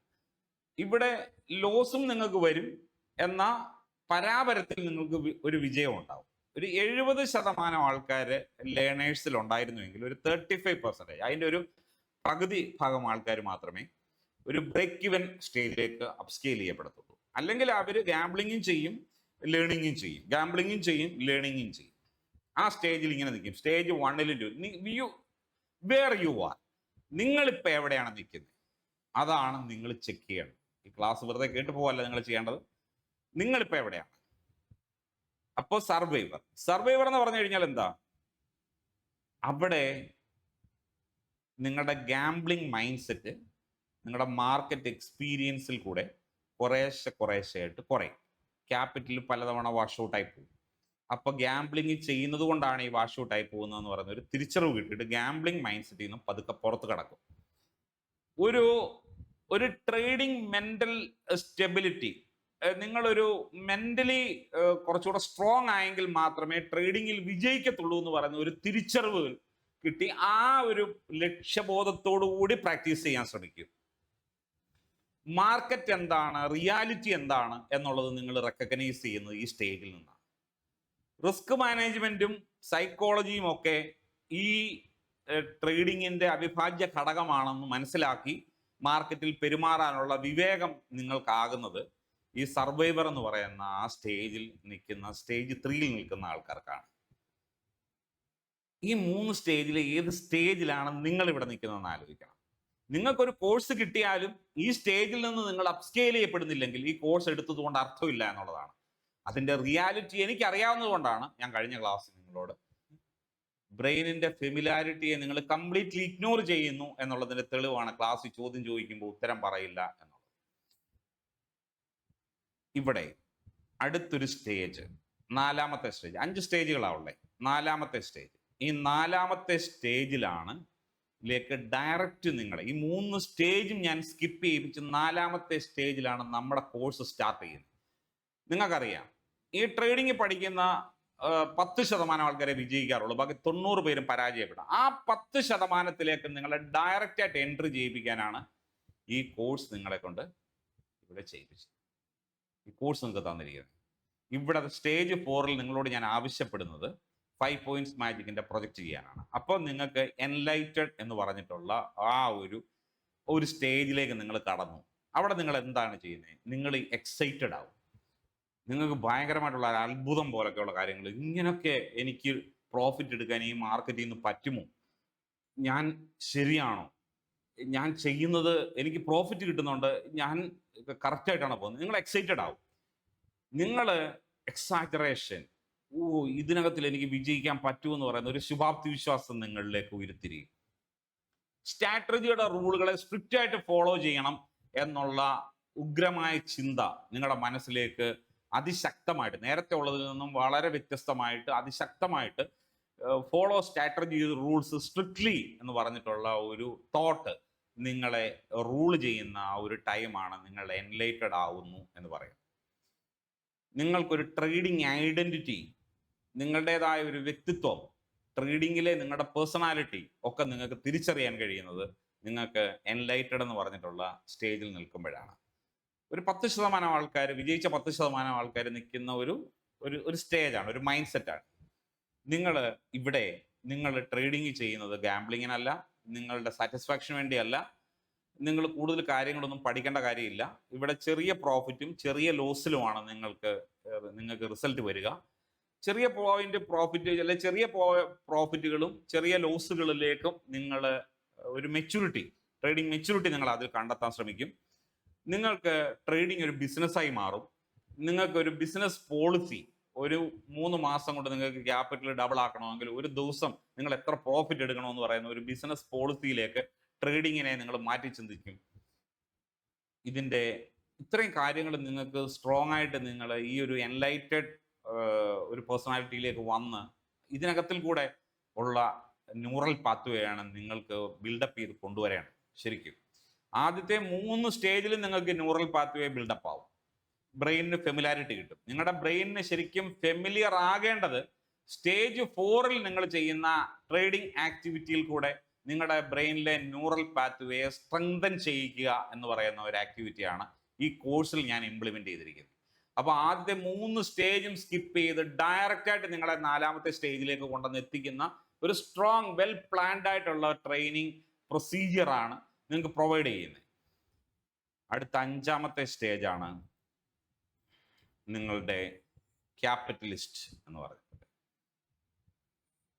S1: ഇവിടെ ലോസും നിങ്ങൾക്ക് വരും എന്ന പരാപരത്തിൽ നിങ്ങൾക്ക് ഒരു വിജയം ഉണ്ടാവും. ഒരു എഴുപത് ശതമാനം ആൾക്കാർ ലേണേഴ്സിൽ ഉണ്ടായിരുന്നുവെങ്കിൽ ഒരു തേർട്ടി ഫൈവ് പെർസെന്റേജ് അതിന്റെ ഒരു പകുതി ഭാഗം ആൾക്കാർ മാത്രമേ ഒരു ബ്രേക്ക് ഇവൻ സ്റ്റേജിലേക്ക് അപ്സ്കെയിൽ ചെയ്യപ്പെടത്തുള്ളൂ. അല്ലെങ്കിൽ അവർ ഗാംബ്ലിങ്ങും ചെയ്യും ലേണിങ്ങും ചെയ്യും. ഗാംബ്ലിങ്ങും ചെയ്യും ലേണിങ്ങും ചെയ്യും. ആ സ്റ്റേജിൽ ഇങ്ങനെ നിൽക്കും. Stage വണ്ണിലും two you where you are നിങ്ങളിപ്പോൾ എവിടെയാണ് നിൽക്കുന്നത് അതാണ് നിങ്ങൾ ചെക്ക് ചെയ്യേണ്ടത്. ഈ ക്ലാസ് വെറുതെ കേട്ടു പോവല്ല നിങ്ങൾ ചെയ്യേണ്ടത്. നിങ്ങളിപ്പോൾ എവിടെയാണ്? അപ്പോ സർവൈവർ സർവൈവർ എന്ന് പറഞ്ഞു കഴിഞ്ഞാൽ എന്താ? അവിടെ നിങ്ങളുടെ ഗാംബ്ലിംഗ് മൈൻഡ് സെറ്റ് നിങ്ങളുടെ മാർക്കറ്റ് എക്സ്പീരിയൻസിൽ കൂടെ കുറേശ്ശെ കുറേശ്ശെ ആയിട്ട് കുറയും. ക്യാപിറ്റൽ പലതവണ വാഷ് ഔട്ടായി പോകും. അപ്പൊ ഗാംബ്ലിംഗ് ചെയ്യുന്നത് കൊണ്ടാണ് ഈ വാഷ് ഔട്ടായി പോകുന്നതെന്ന് പറയുന്ന ഒരു തിരിച്ചറിവ് കിട്ടിയിട്ട് ഗാംബ്ലിംഗ് മൈൻഡ് സെറ്റിൽ നിന്നും പതുക്കെ പുറത്ത് കിടക്കും. ഒരു ഒരു ട്രേഡിംഗ് മെന്റൽ സ്റ്റെബിലിറ്റി നിങ്ങളൊരു മെന്റലി കുറച്ചുകൂടെ സ്ട്രോങ് ആയെങ്കിൽ മാത്രമേ ട്രേഡിങ്ങിൽ വിജയിക്കത്തുള്ളൂ എന്ന് പറയുന്ന ഒരു തിരിച്ചറിവ് കിട്ടി. ആ ഒരു ലക്ഷ്യബോധത്തോടു കൂടി പ്രാക്ടീസ് ചെയ്യാൻ ശ്രമിക്കും. മാർക്കറ്റ് എന്താണ്? റിയാലിറ്റി എന്താണ്? എന്നുള്ളത് നിങ്ങൾ റെക്കഗ്നൈസ് ചെയ്യുന്നത് ഈ സ്റ്റേജിൽ നിന്നാണ്. റിസ്ക് മാനേജ്മെന്റും സൈക്കോളജിയും ഒക്കെ ഈ ട്രേഡിങ്ങിന്റെ അവിഭാജ്യ ഘടകമാണെന്ന് മനസ്സിലാക്കി മാർക്കറ്റിൽ പെരുമാറാനുള്ള വിവേകം നിങ്ങൾക്കാകുന്നത് ഈ സർവൈവർ എന്ന് പറയുന്ന ആ സ്റ്റേജിൽ നിൽക്കുന്ന സ്റ്റേജ് ത്രീയിൽ നിൽക്കുന്ന ആൾക്കാർക്കാണ്. ഈ മൂന്ന് സ്റ്റേജിൽ ഏത് സ്റ്റേജിലാണ് നിങ്ങൾ ഇവിടെ നിൽക്കുന്നതെന്ന് ആലോചിക്കണം. നിങ്ങൾക്കൊരു കോഴ്സ് കിട്ടിയാലും ഈ സ്റ്റേജിൽ നിന്ന് നിങ്ങൾ അപ്സ്കെയിൽ ചെയ്യപ്പെടുന്നില്ലെങ്കിൽ ഈ കോഴ്സ് എടുത്തതുകൊണ്ട് അർത്ഥമില്ല എന്നുള്ളതാണ്. അതിന്റെ റിയാലിറ്റി എനിക്ക് അറിയാവുന്നത് കൊണ്ടാണ് ഞാൻ കഴിഞ്ഞ ക്ലാസ്സിൽ നിങ്ങളോട് ബ്രെയിനിന്റെ ഫെമിലാരിറ്റിയെ നിങ്ങൾ കംപ്ലീറ്റ്ലി ഇഗ്നോർ ചെയ്യുന്നു എന്നുള്ളതിന്റെ തെളിവാണ് ക്ലാസ് ചോദ്യം ചോദിക്കുമ്പോൾ ഉത്തരം പറയില്ല എന്നുള്ളത്. ഇവിടെ അടുത്തൊരു സ്റ്റേജ് നാലാമത്തെ സ്റ്റേജ് അഞ്ച് സ്റ്റേജുകളാവുള്ളേ നാലാമത്തെ സ്റ്റേജ് ഈ നാലാമത്തെ സ്റ്റേജിലാണ് ലേക്ക് ഡയറക്റ്റ് നിങ്ങൾ ഈ മൂന്ന് സ്റ്റേജും ഞാൻ സ്കിപ്പ് ചെയ്യിപ്പിച്ച് നാലാമത്തെ സ്റ്റേജിലാണ് നമ്മുടെ കോഴ്സ് സ്റ്റാർട്ട് ചെയ്യുന്നത്. നിങ്ങൾക്കറിയാം ഈ ട്രേഡിംഗ് പഠിക്കുന്ന പത്ത് ശതമാനം ആൾക്കാരെ വിജയിക്കാറുള്ളൂ. ബാക്കി തൊണ്ണൂറ് പേരും പരാജയപ്പെടും. ആ പത്ത് ശതമാനത്തിലേക്ക് നിങ്ങളെ ഡയറക്റ്റ് ആയിട്ട് എൻട്രി ചെയ്യിപ്പിക്കാനാണ് ഈ കോഴ്സ് നിങ്ങളെ കൊണ്ട് ഇവിടെ ചെയ്യിപ്പിച്ചത്. ഈ കോഴ്സ് നിങ്ങൾക്ക് തന്നിരിക്കുന്നത്. ഇവിടെ സ്റ്റേജ് ഫോറിൽ നിങ്ങളോട് ഞാൻ ആവശ്യപ്പെടുന്നത് ഫൈവ് പോയിന്റ്സ് മാജിക്കിന്റെ പ്രൊജക്റ്റ് ചെയ്യാനാണ്. അപ്പോൾ നിങ്ങൾക്ക് എൻലൈറ്റഡ് എന്ന് പറഞ്ഞിട്ടുള്ള ആ ഒരു ഒരു സ്റ്റേജിലേക്ക് നിങ്ങൾ കടന്നു. അവിടെ നിങ്ങൾ എന്താണ് ചെയ്യുന്നത്? നിങ്ങൾ എക്സൈറ്റഡ് ആവും. നിങ്ങൾക്ക് ഭയങ്കരമായിട്ടുള്ള ഒരു അത്ഭുതം പോലൊക്കെയുള്ള കാര്യങ്ങൾ. ഇങ്ങനെയൊക്കെ എനിക്ക് പ്രോഫിറ്റ് എടുക്കാൻ ഈ മാർക്കറ്റിൽ നിന്ന് പറ്റുമോ? ഞാൻ ശരിയാണോ? ഞാൻ ചെയ്യുന്നത് എനിക്ക് പ്രോഫിറ്റ് കിട്ടുന്നുണ്ട്. ഞാൻ കറക്റ്റായിട്ടാണ് പോകുന്നത്? നിങ്ങൾ എക്സൈറ്റഡ് ആവും. നിങ്ങൾ എക്സാജറേഷൻ ഓ ഇതിനകത്തിൽ എനിക്ക് വിജയിക്കാൻ പറ്റുമെന്ന് പറയുന്ന ഒരു ശുഭാപ്തി വിശ്വാസം നിങ്ങളിലേക്ക് ഉയർത്തിരിക്കും സ്ട്രാറ്റജിയുടെ റൂളുകളെ സ്ട്രിക്റ്റ് ആയിട്ട് ഫോളോ ചെയ്യണം എന്നുള്ള ഉഗ്രമായ ചിന്ത നിങ്ങളുടെ മനസ്സിലേക്ക് അതിശക്തമായിട്ട് നേരത്തെ ഉള്ളതിൽ നിന്നും വളരെ വ്യത്യസ്തമായിട്ട് അതിശക്തമായിട്ട് ഫോളോ സ്ട്രാറ്റജി റൂൾസ് സ്ട്രിക്ട്ലി എന്ന് പറഞ്ഞിട്ടുള്ള ഒരു തോട്ട് നിങ്ങളെ റൂൾ ചെയ്യുന്ന ആ ഒരു ടൈമാണ് നിങ്ങൾ എൻലൈറ്റഡ് ആവുന്നു എന്ന് പറയും നിങ്ങൾക്കൊരു ട്രേഡിംഗ് ഐഡന്റിറ്റി നിങ്ങളുടേതായ ഒരു വ്യക്തിത്വം ട്രേഡിങ്ങിലെ നിങ്ങളുടെ പേഴ്സണാലിറ്റി ഒക്കെ നിങ്ങൾക്ക് തിരിച്ചറിയാൻ കഴിയുന്നത് നിങ്ങൾക്ക് എൻലൈറ്റഡ് എന്ന് പറഞ്ഞിട്ടുള്ള സ്റ്റേജിൽ നിൽക്കുമ്പോഴാണ്. ഒരു പത്ത് ശതമാനം ആൾക്കാർ വിജയിച്ച പത്ത് ശതമാനം ആൾക്കാർ നിൽക്കുന്ന ഒരു ഒരു ഒരു സ്റ്റേജാണ് ഒരു മൈൻഡ് സെറ്റാണ് നിങ്ങൾ ഇവിടെ നിങ്ങൾ ട്രേഡിങ് ചെയ്യുന്നത് ഗാംബ്ലിങ്ങിനല്ല നിങ്ങളുടെ സാറ്റിസ്ഫാക്ഷൻ വേണ്ടിയല്ല നിങ്ങൾ കൂടുതൽ കാര്യങ്ങളൊന്നും പഠിക്കേണ്ട കാര്യമില്ല. ഇവിടെ ചെറിയ പ്രോഫിറ്റും ചെറിയ ലോസിലുമാണ് നിങ്ങൾക്ക് നിങ്ങൾക്ക് റിസൾട്ട് വരിക. ചെറിയ പോയിന്റ് പ്രോഫിറ്റ് അല്ലെ ചെറിയ പ്രോഫിറ്റുകളും ചെറിയ ലോസുകളിലേക്കും നിങ്ങൾ ഒരു മെച്യൂരിറ്റി ട്രേഡിംഗ് മെച്യൂരിറ്റി നിങ്ങൾ അതിൽ കണ്ടെത്താൻ ശ്രമിക്കും. നിങ്ങൾക്ക് ട്രേഡിംഗ് ഒരു ബിസിനസ്സായി മാറും. നിങ്ങൾക്ക് ഒരു ബിസിനസ് പോളിസി ഒരു മൂന്ന് മാസം കൊണ്ട് നിങ്ങൾക്ക് ക്യാപിറ്റൽ ഡബിൾ ആക്കണമെങ്കിൽ ഒരു ദിവസം നിങ്ങൾ എത്ര പ്രോഫിറ്റ് എടുക്കണമെന്ന് പറയുന്ന ഒരു ബിസിനസ് പോളിസിയിലേക്ക് ട്രേഡിങ്ങിനെ നിങ്ങൾ മാറ്റി ചിന്തിക്കും. ഇതിന്റെ ഇത്രയും കാര്യങ്ങൾ നിങ്ങൾക്ക് സ്ട്രോങ് ആയിട്ട് നിങ്ങൾ ഈ ഒരു എൻലൈറ്റഡ് ഒരു പേഴ്സണാലിറ്റിയിലേക്ക് വന്ന് ഇതിനകത്തിൽ കൂടെ ഉള്ള ന്യൂറൽ പാത്വേയാണ് നിങ്ങൾക്ക് ബിൽഡപ്പ് ചെയ്ത് കൊണ്ടുവരാണ് ശരിക്കും. ആദ്യത്തെ മൂന്ന് സ്റ്റേജിൽ നിങ്ങൾക്ക് ന്യൂറൽ പാത്വേ ബിൽഡപ്പ് ആവും. ബ്രെയിനിന് ഫെമിലാരിറ്റി കിട്ടും. നിങ്ങളുടെ ബ്രെയിനിന് ശരിക്കും ഫെമിലിയർ ആകേണ്ടത് സ്റ്റേജ് ഫോറിൽ നിങ്ങൾ ചെയ്യുന്ന ട്രേഡിംഗ് ആക്ടിവിറ്റിയിൽ കൂടെ നിങ്ങളുടെ ബ്രെയിനിലെ ന്യൂറൽ പാത്വേ സ്ട്രെങ്തൻ ചെയ്യിക്കുക എന്ന് പറയുന്ന ഒരു ആക്ടിവിറ്റിയാണ് ഈ കോഴ്സിൽ ഞാൻ ഇംപ്ലിമെന്റ് ചെയ്തിരിക്കുന്നത്. അപ്പോൾ ആദ്യത്തെ മൂന്ന് സ്റ്റേജും സ്കിപ്പ് ചെയ്ത് ഡയറക്റ്റ് ആയിട്ട് നിങ്ങളെ നാലാമത്തെ സ്റ്റേജിലേക്ക് കൊണ്ടുവന്ന് എത്തിക്കുന്ന ഒരു സ്ട്രോങ് വെൽ പ്ലാൻഡ് ആയിട്ടുള്ള ട്രെയിനിങ് പ്രൊസീജിയർ ആണ് നിങ്ങൾക്ക് പ്രൊവൈഡ് ചെയ്യുന്നത് അടുത്ത അഞ്ചാമത്തെ സ്റ്റേജാണ് നിങ്ങളുടെ ക്യാപിറ്റലിസ്റ്റ് എന്ന് പറയുന്നത്.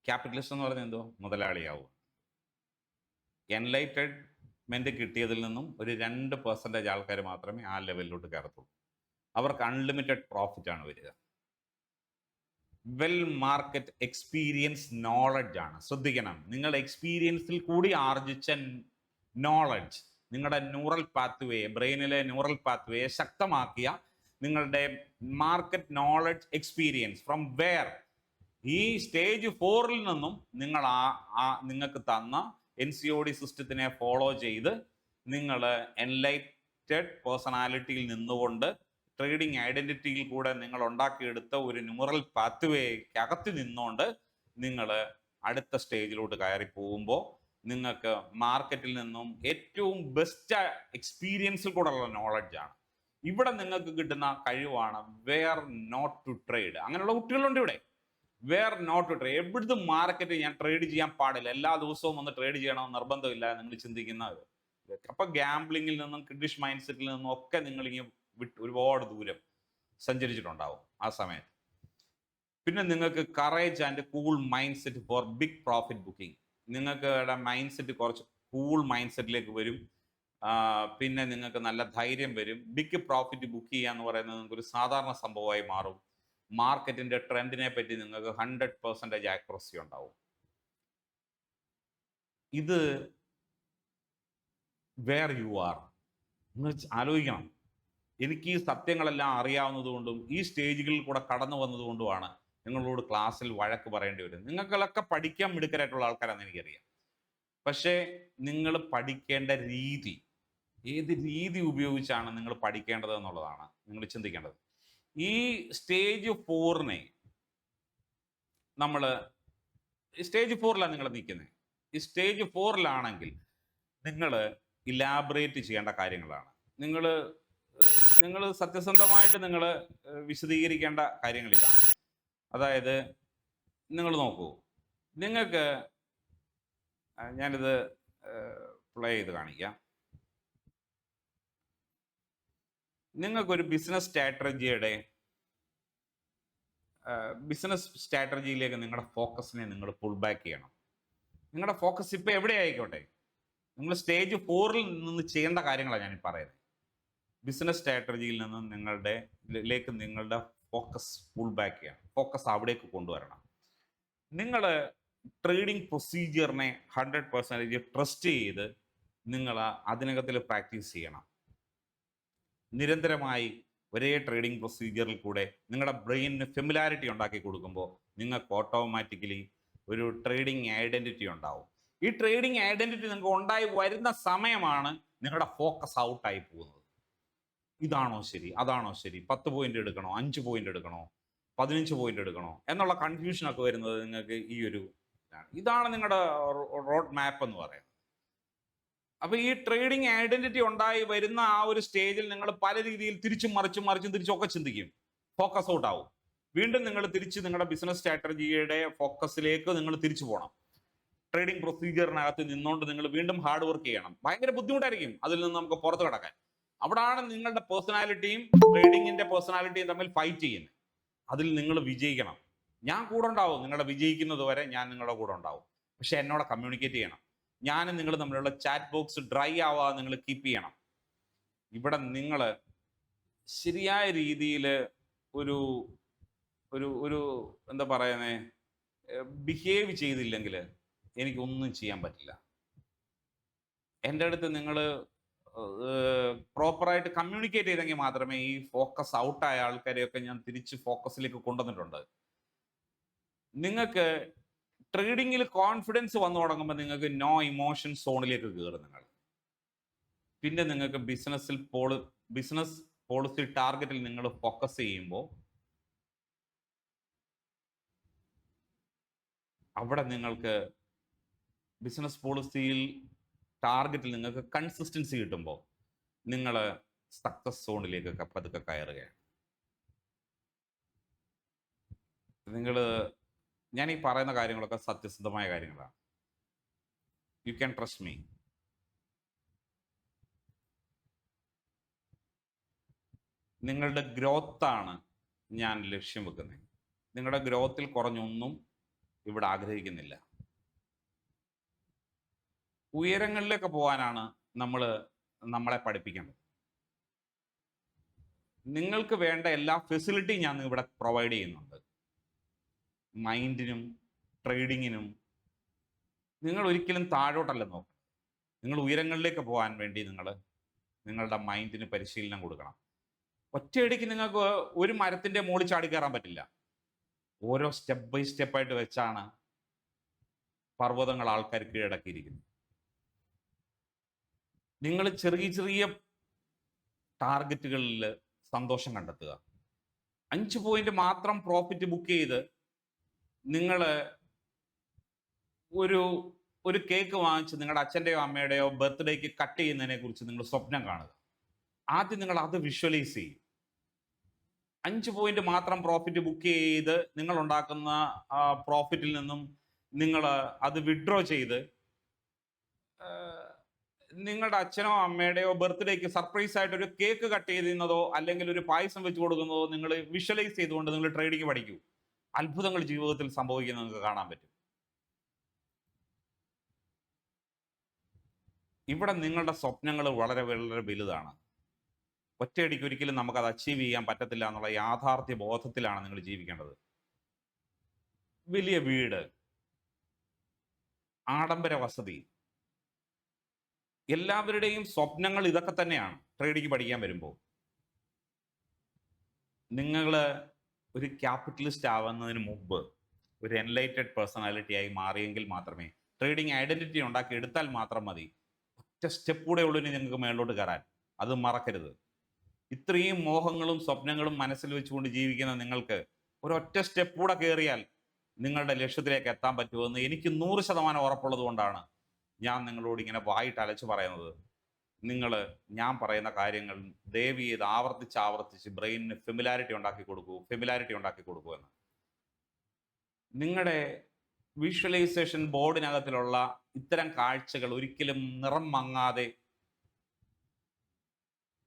S1: ക്യാപിറ്റലിസ്റ്റ് എന്ന് പറയുന്നത് എന്തോ? മുതലാളിയാവുക. എൻലൈറ്റഡ്മെന്റ് കിട്ടിയതിൽ നിന്നും ഒരു രണ്ട് പെർസെന്റേജ് ആൾക്കാർ മാത്രമേ ആ ലെവലിലോട്ട് കയറത്തുള്ളൂ. അവർക്ക് അൺലിമിറ്റഡ് പ്രോഫിറ്റ് ആണ് വരിക. വെൽ മാർക്കറ്റ് എക്സ്പീരിയൻസ് നോളജ് ആണ്. ശ്രദ്ധിക്കണം. നിങ്ങൾ എക്സ്പീരിയൻസിൽ കൂടി ആർജിച്ച നോളജ് നിങ്ങളുടെ ന്യൂറൽ പാത്വേയെ ബ്രെയിനിലെ ന്യൂറൽ പാത്വേയെ ശക്തമാക്കിയ നിങ്ങളുടെ market knowledge experience from where ഈ സ്റ്റേജ് ഫോറിൽ നിന്നും നിങ്ങൾ ആ ആ നിങ്ങൾക്ക് തന്ന എൻ സി ഒ ഡി സിസ്റ്റത്തിനെ ഫോളോ ചെയ്ത് നിങ്ങൾ എൻലൈറ്റഡ് പേഴ്സണാലിറ്റിയിൽ നിന്നുകൊണ്ട് ട്രേഡിംഗ് ഐഡന്റിറ്റിയിൽ കൂടെ നിങ്ങൾ ഉണ്ടാക്കിയെടുത്ത ഒരു ന്യൂറൽ പാത്വേക്ക് അകത്ത് നിന്നുകൊണ്ട് നിങ്ങൾ അടുത്ത സ്റ്റേജിലോട്ട് കയറി പോകുമ്പോൾ നിങ്ങൾക്ക് മാർക്കറ്റിൽ നിന്നും ഏറ്റവും ബെസ്റ്റ് എക്സ്പീരിയൻസിൽ കൂടെയുള്ള നോളജാണ് ഇവിടെ നിങ്ങൾക്ക് കിട്ടുന്ന കഴിവാണ് വെയർ നോട്ട് ടു ട്രേഡ് അങ്ങനെയുള്ള കുട്ടികളുണ്ട് ഇവിടെ. വെയർ നോട്ട് ടു ട്രേഡ് എവിടുത്തെ മാർക്കറ്റ് ഞാൻ ട്രേഡ് ചെയ്യാൻ പാടില്ല. എല്ലാ ദിവസവും ഒന്ന് ട്രേഡ് ചെയ്യണമെന്ന് നിർബന്ധമില്ല നിങ്ങൾ ചിന്തിക്കുന്നത് അപ്പൊ ഗാംബ്ലിങ്ങിൽ നിന്നും ക്രിഡിഷ് മൈൻഡ് സെറ്റിൽ നിന്നും ഒക്കെ നിങ്ങൾ ഇങ്ങനെ വിട്ട് ഒരുപാട് ദൂരം സഞ്ചരിച്ചിട്ടുണ്ടാവും ആ സമയത്ത്. പിന്നെ നിങ്ങൾക്ക് courage and cool mind set for big profit booking നിങ്ങൾക്ക് മൈൻഡ് സെറ്റ് കുറച്ച് കൂൾ മൈൻഡ് സെറ്റിലേക്ക് വരും പിന്നെ നിങ്ങൾക്ക് നല്ല ധൈര്യം വരും. ബിഗ് പ്രോഫിറ്റ് ബുക്ക് ചെയ്യുക എന്ന് പറയുന്നത് നിങ്ങൾക്ക് ഒരു സാധാരണ സംഭവമായി മാറും. മാർക്കറ്റിന്റെ ട്രെൻഡിനെ പറ്റി നിങ്ങൾക്ക് ഹൺഡ്രഡ് പെർസെന്റേജ് ആക്യുറസി ഉണ്ടാവും. ഇത് വേർ യു ആർ നിങ്ങൾ ആലോചിക്കണം. എനിക്ക് ഈ സത്യങ്ങളെല്ലാം അറിയാവുന്നതുകൊണ്ടും ഈ സ്റ്റേജുകളിൽ കൂടെ കടന്നു വന്നതുകൊണ്ടുമാണ് നിങ്ങളോട് ക്ലാസ്സിൽ വഴക്ക് പറയേണ്ടി വരും. നിങ്ങൾക്കൊക്കെ പഠിക്കാൻ മിടുക്കരായിട്ടുള്ള ആൾക്കാരാണെന്ന് എനിക്കറിയാം. പക്ഷേ നിങ്ങൾ പഠിക്കേണ്ട രീതി ഏത് രീതി ഉപയോഗിച്ചാണ് നിങ്ങൾ പഠിക്കേണ്ടത് എന്നുള്ളതാണ് നിങ്ങൾ ചിന്തിക്കേണ്ടത്. ഈ സ്റ്റേജ് ഫോറിനെ നമ്മൾ സ്റ്റേജ് ഫോറിലാണ് നിങ്ങൾ നിൽക്കുന്നത് ഈ സ്റ്റേജ് ഫോറിലാണെങ്കിൽ നിങ്ങൾ ഇലാബറേറ്റ് ചെയ്യേണ്ട കാര്യങ്ങളാണ്. നിങ്ങൾ നിങ്ങൾ സത്യസന്ധമായിട്ട് നിങ്ങൾ വിശദീകരിക്കേണ്ട കാര്യങ്ങൾ ഇതാണ് അതായത് നിങ്ങൾ നോക്കൂ. നിങ്ങൾക്ക് ഞാനിത് പ്ലേ ചെയ്ത് കാണിക്കാം. നിങ്ങൾക്കൊരു ബിസിനസ് സ്ട്രാറ്റജിയുടെ ബിസിനസ് സ്ട്രാറ്റജിയിലേക്ക് നിങ്ങളുടെ ഫോക്കസിനെ നിങ്ങൾ പുൾ ബാക്ക് ചെയ്യണം. നിങ്ങളുടെ ഫോക്കസ് ഇപ്പോൾ എവിടെ ആയിക്കോട്ടെ? നിങ്ങൾ സ്റ്റേജ് ഫോറിൽ നിന്ന് ചെയ്യേണ്ട കാര്യങ്ങളാണ് ഞാൻ പറയുന്നത്. ബിസിനസ് സ്ട്രാറ്റജിയിൽ നിന്ന് നിങ്ങളുടെ ലേക്ക് നിങ്ങളുടെ ഫോക്കസ് പുൾ ബാക്ക് ചെയ്യണം. ഫോക്കസ് അവിടേക്ക് കൊണ്ടുവരണം. നിങ്ങൾ ട്രേഡിംഗ് പ്രൊസീജിയറിനെ ഹൺഡ്രഡ് പെർസെന്റേജ് ട്രസ്റ്റ് ചെയ്ത് നിങ്ങൾ അതിനകത്തിൽ പ്രാക്ടീസ് ചെയ്യണം. നിരന്തരമായി ഒരേ ട്രേഡിംഗ് പ്രൊസീജിയറിൽ കൂടെ നിങ്ങളുടെ ബ്രെയിനിന് ഫെമിലാരിറ്റി ഉണ്ടാക്കി കൊടുക്കുമ്പോൾ നിങ്ങൾക്ക് ഓട്ടോമാറ്റിക്കലി ഒരു ട്രേഡിംഗ് ഐഡന്റിറ്റി ഉണ്ടാവും. ഈ ട്രേഡിംഗ് ഐഡന്റിറ്റി നിങ്ങൾക്ക് ഉണ്ടായി വരുന്ന സമയമാണ് നിങ്ങളുടെ ഫോക്കസ് ഔട്ടായി പോകുന്നത്. ഇതാണോ ശരി അതാണോ ശരി പത്ത് പോയിന്റ് എടുക്കണോ അഞ്ച് പോയിന്റ് എടുക്കണോ പതിനഞ്ച് പോയിന്റ് എടുക്കണോ എന്നുള്ള കൺഫ്യൂഷൻ ഒക്കെ വരുന്നത് നിങ്ങൾക്ക് ഈ ഒരു ഇതാണ്. നിങ്ങളുടെ റോഡ് മാപ്പ് എന്ന് പറയുന്നത്. അപ്പൊ ഈ ട്രേഡിംഗ് ഐഡന്റിറ്റി ഉണ്ടായി വരുന്ന ആ ഒരു സ്റ്റേജിൽ നിങ്ങൾ പല രീതിയിൽ തിരിച്ചും മറിച്ചും മറിച്ചും തിരിച്ചും ഒക്കെ ചിന്തിക്കും. ഫോക്കസ് ഔട്ട് ആവും. വീണ്ടും നിങ്ങൾ തിരിച്ച് നിങ്ങളുടെ ബിസിനസ് സ്ട്രാറ്റജിയുടെ ഫോക്കസിലേക്ക് നിങ്ങൾ തിരിച്ചു പോകണം ട്രേഡിംഗ് പ്രൊസീജിയറിനകത്ത് നിന്നുകൊണ്ട് നിങ്ങൾ വീണ്ടും ഹാർഡ് വർക്ക് ചെയ്യണം. ഭയങ്കര ബുദ്ധിമുട്ടായിരിക്കും അതിൽ നിന്ന് നമുക്ക് പുറത്ത് കിടക്കാൻ. അവിടാണ് നിങ്ങളുടെ പേഴ്സണാലിറ്റിയും ട്രേഡിങ്ങിന്റെ പേഴ്സണാലിറ്റിയും തമ്മിൽ ഫൈറ്റ് ചെയ്യുന്നത് അതിൽ നിങ്ങൾ വിജയിക്കണം. ഞാൻ കൂടെ ഉണ്ടാവും. നിങ്ങളുടെ വിജയിക്കുന്നത് വരെ ഞാൻ നിങ്ങളുടെ കൂടെ ഉണ്ടാവും. പക്ഷെ എന്നോട് കമ്മ്യൂണിക്കേറ്റ് ചെയ്യണം. ഞാനും നിങ്ങൾ തമ്മിലുള്ള ചാറ്റ് ബോക്സ് ഡ്രൈ ആവാതെ നിങ്ങൾ കീപ്പ് ചെയ്യണം. ഇവിടെ നിങ്ങൾ ശരിയായ രീതിയിൽ ഒരു ഒരു ഒരു എന്താ പറയുന്നേ? ബിഹേവ് ചെയ്തില്ലെങ്കിൽ എനിക്കൊന്നും ചെയ്യാൻ പറ്റില്ല. എന്റെ അടുത്ത് നിങ്ങൾ പ്രോപ്പറായിട്ട് കമ്മ്യൂണിക്കേറ്റ് ചെയ്തെങ്കിൽ മാത്രമേ ഈ ഫോക്കസ് ഔട്ടായ ആൾക്കാരെയൊക്കെ ഞാൻ തിരിച്ച് ഫോക്കസിലേക്ക് കൊണ്ടുവന്നിട്ടുണ്ട്. നിങ്ങൾക്ക് ട്രേഡിങ്ങിൽ കോൺഫിഡൻസ് വന്നു തുടങ്ങുമ്പോൾ നിങ്ങൾക്ക് നോ ഇമോഷൻ സോണിലേക്ക് കയറും നിങ്ങൾ. പിന്നെ നിങ്ങൾക്ക് ബിസിനസ്സിൽ പോളി ബിസിനസ് പോളിസി ടാർഗറ്റിൽ നിങ്ങൾ ഫോക്കസ് ചെയ്യുമ്പോൾ അവിടെ നിങ്ങൾക്ക് ബിസിനസ് പോളിസിയിൽ ടാർഗറ്റിൽ നിങ്ങൾക്ക് കൺസിസ്റ്റൻസി കിട്ടുമ്പോൾ നിങ്ങൾ സക്സസ് സോണിലേക്കൊക്കെ പതുക്കെ കയറുകയാണ്. നിങ്ങൾ ഞാൻ ഈ പറയുന്ന കാര്യങ്ങളൊക്കെ സത്യസന്ധമായ കാര്യങ്ങളാണ്. യു ക്യാൻ ട്രസ്റ്റ് മീ നിങ്ങളുടെ ഗ്രോത്താണ് ഞാൻ ലക്ഷ്യം വെക്കുന്നത്. നിങ്ങളുടെ ഗ്രോത്തിൽ കുറഞ്ഞൊന്നും ഇവിടെ ആഗ്രഹിക്കുന്നില്ല. ഉയരങ്ങളിലേക്ക് പോകാനാണ് നമ്മൾ നമ്മളെ പഠിപ്പിക്കേണ്ടത്. നിങ്ങൾക്ക് വേണ്ട എല്ലാ ഫെസിലിറ്റിയും ഞാൻ ഇവിടെ പ്രൊവൈഡ് ചെയ്യുന്നുണ്ട്. മൈൻഡിനും ട്രേഡിങ്ങിനും നിങ്ങൾ ഒരിക്കലും താഴോട്ടല്ല നോക്കണം നിങ്ങൾ ഉയരങ്ങളിലേക്ക് പോകാൻ വേണ്ടി നിങ്ങൾ നിങ്ങളുടെ മൈൻഡിന് പരിശീലനം കൊടുക്കണം. ഒറ്റയടിക്ക് നിങ്ങൾക്ക് ഒരു മരത്തിന്റെ മുകളിൽ ചാടി കയറാൻ പറ്റില്ല. ഓരോ സ്റ്റെപ്പ് ബൈ സ്റ്റെപ്പായിട്ട് വെച്ചാണ് പർവതങ്ങൾ ആൾക്കാർ കീഴടക്കിയിരിക്കുന്നത് നിങ്ങൾ ചെറിയ ചെറിയ ടാർഗറ്റുകളിൽ സന്തോഷം കണ്ടെത്തുക. അഞ്ച് പോയിന്റ് മാത്രം പ്രോഫിറ്റ് ബുക്ക് ചെയ്ത് നിങ്ങൾ ഒരു ഒരു കേക്ക് വാങ്ങിച്ച് നിങ്ങളുടെ അച്ഛന്റെയോ അമ്മയുടെയോ ബർത്ത്ഡേക്ക് കട്ട് ചെയ്യുന്നതിനെ കുറിച്ച് നിങ്ങൾ സ്വപ്നം കാണുക. ആദ്യം നിങ്ങൾ അത് വിഷ്വലൈസ് ചെയ്യും. അഞ്ച് പോയിന്റ് മാത്രം പ്രോഫിറ്റ് ബുക്ക് ചെയ്ത് നിങ്ങൾ ഉണ്ടാക്കുന്ന പ്രോഫിറ്റിൽ നിന്നും നിങ്ങൾ അത് വിഡ്രോ ചെയ്ത് നിങ്ങളുടെ അച്ഛനോ അമ്മയുടെയോ ബർത്ത്ഡേക്ക് സർപ്രൈസ് ആയിട്ട് ഒരു കേക്ക് കട്ട് ചെയ്യുന്നതോ അല്ലെങ്കിൽ ഒരു പായസം വെച്ച് കൊടുക്കുന്നതോ നിങ്ങൾ വിഷ്വലൈസ് ചെയ്തുകൊണ്ട് നിങ്ങൾ ട്രേഡിങ് പഠിക്കൂ. അത്ഭുതങ്ങൾ ജീവിതത്തിൽ സംഭവിക്കുന്നത് നിങ്ങൾക്ക് കാണാൻ പറ്റും. ഇവിടെ നിങ്ങളുടെ സ്വപ്നങ്ങൾ വളരെ വളരെ വലുതാണ്. ഒറ്റയടിക്ക് ഒരിക്കലും നമുക്കത് അച്ചീവ് ചെയ്യാൻ പറ്റത്തില്ല എന്നുള്ള യാഥാർത്ഥ്യ ബോധത്തിലാണ് നിങ്ങൾ ജീവിക്കേണ്ടത്. വലിയ വീട് ആഡംബര വസതി എല്ലാവരുടെയും സ്വപ്നങ്ങൾ ഇതൊക്കെ തന്നെയാണ് ട്രേഡിങ് പഠിക്കാൻ വരുമ്പോൾ. നിങ്ങൾ ഒരു ക്യാപിറ്റലിസ്റ്റ് ആവുന്നതിന് മുമ്പ് ഒരു എൻലൈറ്റഡ് പേഴ്സണാലിറ്റി ആയി മാറിയെങ്കിൽ മാത്രമേ ട്രേഡിംഗ് ഐഡന്റിറ്റി ഉണ്ടാക്കി എടുത്താൽ മാത്രം മതി. ഒറ്റ സ്റ്റെപ്പ് കൂടെ ഉള്ളൂ ഇനി നിങ്ങൾക്ക് മേളിലോട്ട് കയറാൻ. അത് മറക്കരുത്. ഇത്രയും മോഹങ്ങളും സ്വപ്നങ്ങളും മനസ്സിൽ വെച്ചുകൊണ്ട് ജീവിക്കുന്ന നിങ്ങൾക്ക് ഒരൊറ്റ സ്റ്റെപ്പ് കൂടെ കയറിയാൽ നിങ്ങളുടെ ലക്ഷ്യത്തിലേക്ക് എത്താൻ പറ്റുമെന്ന് എനിക്ക് നൂറ് ശതമാനം ഉറപ്പുള്ളത് കൊണ്ടാണ്. ഞാൻ നിങ്ങളോട് ഇങ്ങനെ വായിട്ട് അലച്ചു പറയുന്നത്. നിങ്ങൾ ഞാൻ പറയുന്ന കാര്യങ്ങൾ ദേവി ചെയ്ത് ആവർത്തിച്ച് ആവർത്തിച്ച് ബ്രെയിനിന് ഫെമിലാരിറ്റി ഉണ്ടാക്കി കൊടുക്കൂ ഫെമിലാരിറ്റി ഉണ്ടാക്കി കൊടുക്കൂ എന്ന്. നിങ്ങളുടെ വിഷ്വലൈസേഷൻ ബോർഡിനകത്തിലുള്ള ഇത്തരം കാഴ്ചകൾ ഒരിക്കലും നിറം മങ്ങാതെ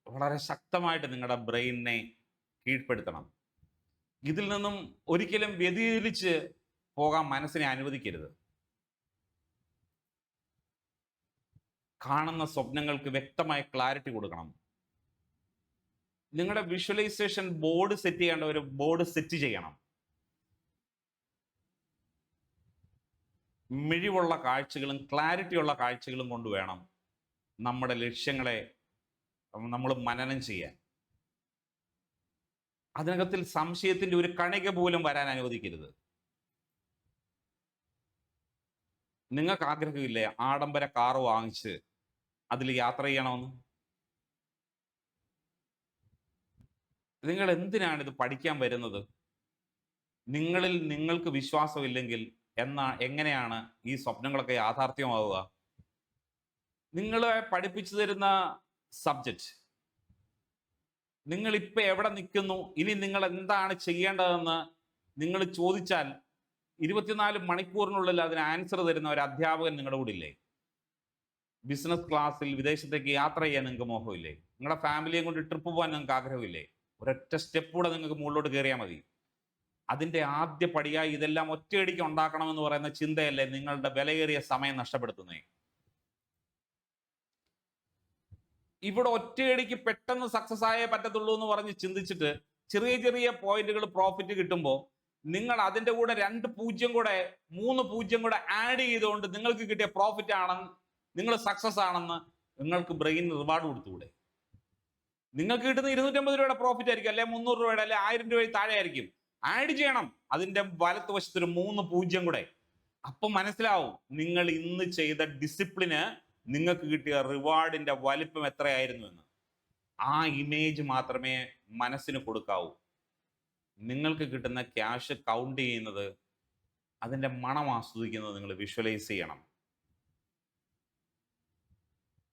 S1: വളരെ ശക്തമായിട്ട് നിങ്ങളുടെ ബ്രെയിനിനെ കീഴ്പ്പെടുത്തണം. ഇതിൽ നിന്നും ഒരിക്കലും വ്യതിചലിച്ച് പോകാൻ മനസ്സിനെ അനുവദിക്കരുത്. കാണുന്ന സ്വപ്നങ്ങൾക്ക് വ്യക്തമായ ക്ലാരിറ്റി കൊടുക്കണം. നിങ്ങളുടെ വിഷ്വലൈസേഷൻ ബോർഡ് സെറ്റ് ചെയ്യേണ്ട ഒരു ബോർഡ് സെറ്റ് ചെയ്യണം. മിഴിവുള്ള കാഴ്ചകളും ക്ലാരിറ്റിയുള്ള കാഴ്ചകളും കൊണ്ട് വേണം നമ്മുടെ ലക്ഷ്യങ്ങളെ നമ്മൾ മനനം ചെയ്യാൻ. അതിനകത്തിൽ സംശയത്തിന്റെ ഒരു കണിക പോലും വരാൻ അനുവദിക്കരുത്. നിങ്ങൾക്ക് ആഗ്രഹമില്ലേ ആഡംബര കാർ വാങ്ങിച്ച് അതിൽ യാത്ര ചെയ്യണമെന്ന്? നിങ്ങൾ എന്തിനാണ് ഇത് പഠിക്കാൻ വരുന്നത്? നിങ്ങളിൽ നിങ്ങൾക്ക് വിശ്വാസമില്ലെങ്കിൽ എന്നാ എങ്ങനെയാണ് ഈ സ്വപ്നങ്ങളൊക്കെ യാഥാർത്ഥ്യമാവുക? നിങ്ങളെ പഠിപ്പിച്ചു തരുന്ന സബ്ജക്റ്റ് നിങ്ങൾ ഇപ്പൊ എവിടെ നിൽക്കുന്നു? ഇനി നിങ്ങൾ എന്താണ് ചെയ്യേണ്ടതെന്ന് നിങ്ങൾ ചോദിച്ചാൽ ഇരുപത്തിനാല് മണിക്കൂറിനുള്ളിൽ അതിന് ആൻസർ തരുന്ന ഒരു അധ്യാപകൻ നിങ്ങളുടെ കൂടെ ഇല്ലേ? ബിസിനസ് ക്ലാസ്സിൽ വിദേശത്തേക്ക് യാത്ര ചെയ്യാൻ നിങ്ങൾക്ക് മോഹമില്ലേ? നിങ്ങളുടെ ഫാമിലിയെ കൊണ്ട് ട്രിപ്പ് പോകാൻ നിങ്ങൾക്ക് ആഗ്രഹമില്ലേ? ഒരൊറ്റ സ്റ്റെപ്പ് കൂടെ നിങ്ങൾക്ക് മുകളിലോട്ട് കയറിയാൽ മതി. അതിന്റെ ആദ്യ പടിയായി ഇതെല്ലാം ഒറ്റയടിക്ക് ഉണ്ടാക്കണമെന്ന് പറയുന്ന ചിന്തയല്ലേ നിങ്ങളുടെ വിലയേറിയ സമയം നഷ്ടപ്പെടുത്തുന്നേ. ഇവിടെ ഒറ്റയടിക്ക് പെട്ടെന്ന് സക്സസ് ആയേ പറ്റത്തുള്ളൂ എന്ന് പറഞ്ഞ് ചിന്തിച്ചിട്ട് ചെറിയ ചെറിയ പോയിന്റുകൾ പ്രോഫിറ്റ് കിട്ടുമ്പോൾ നിങ്ങൾ അതിന്റെ കൂടെ രണ്ട് പൂജ്യം കൂടെ മൂന്ന് പൂജ്യം കൂടെ ആഡ് ചെയ്തുകൊണ്ട് നിങ്ങൾക്ക് കിട്ടിയ പ്രോഫിറ്റ് ആണെന്ന് നിങ്ങൾ സക്സസ് ആണെന്ന് നിങ്ങൾക്ക് ബ്രെയിൻ റിവാർഡ് കൊടുത്തുകൂടെ? നിങ്ങൾക്ക് കിട്ടുന്ന ഇരുന്നൂറ്റമ്പത് രൂപയുടെ പ്രോഫിറ്റ് ആയിരിക്കും അല്ലെ മുന്നൂറ് രൂപയുടെ അല്ലെ ആയിരം രൂപയിൽ താഴെ ആയിരിക്കും. ആഡ് ചെയ്യണം. അതിന്റെ വലത്ത് വശത്ത് മൂന്ന് പൂജ്യം കൂടെ. അപ്പൊ മനസ്സിലാവും നിങ്ങൾ ഇന്ന് ചെയ്ത ഡിസിപ്ലിന് നിങ്ങൾക്ക് കിട്ടിയ റിവാർഡിന്റെ വലിപ്പം എത്രയായിരുന്നു എന്ന്. ആ ഇമേജ് മാത്രമേ മനസ്സിന് കൊടുക്കാവൂ. നിങ്ങൾക്ക് കിട്ടുന്ന ക്യാഷ് കൗണ്ട് ചെയ്യുന്നത് അതിന്റെ മണം ആസ്വദിക്കുന്നത് നിങ്ങൾ വിഷ്വലൈസ് ചെയ്യണം.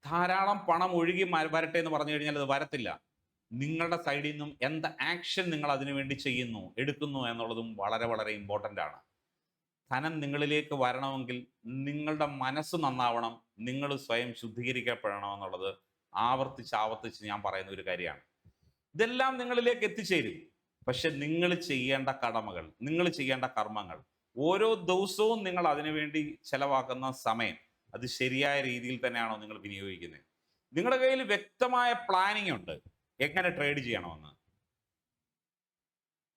S1: ധാരാളം പണം ഒഴുകി വരട്ടെ എന്ന് പറഞ്ഞു കഴിഞ്ഞാൽ അത് വരത്തില്ല. നിങ്ങളുടെ സൈഡിൽ നിന്നും എന്ത് ആക്ഷൻ നിങ്ങൾ അതിനു വേണ്ടി ചെയ്യുന്നു എടുക്കുന്നു എന്നുള്ളതും വളരെ വളരെ ഇമ്പോർട്ടന്റ് ആണ്. ധനം നിങ്ങളിലേക്ക് വരണമെങ്കിൽ നിങ്ങളുടെ മനസ്സ് നന്നാവണം നിങ്ങൾ സ്വയം ശുദ്ധീകരിക്കപ്പെടണം എന്നുള്ളത് ആവർത്തിച്ച് ആവർത്തിച്ച് ഞാൻ പറയുന്ന ഒരു കാര്യമാണ്. ഇതെല്ലാം നിങ്ങളിലേക്ക് എത്തിച്ചേരും. പക്ഷെ നിങ്ങൾ ചെയ്യേണ്ട കടമകൾ നിങ്ങൾ ചെയ്യേണ്ട കർമ്മങ്ങൾ ഓരോ ദിവസവും നിങ്ങൾ അതിനുവേണ്ടി ചെലവാക്കുന്ന സമയം അത് ശരിയായ രീതിയിൽ തന്നെയാണോ നിങ്ങൾ വിനിയോഗിക്കുന്നത് നിങ്ങളുടെ കയ്യിൽ വ്യക്തമായ പ്ലാനിങ് ഉണ്ട്. എങ്ങനെ ട്രേഡ് ചെയ്യണമെന്ന്?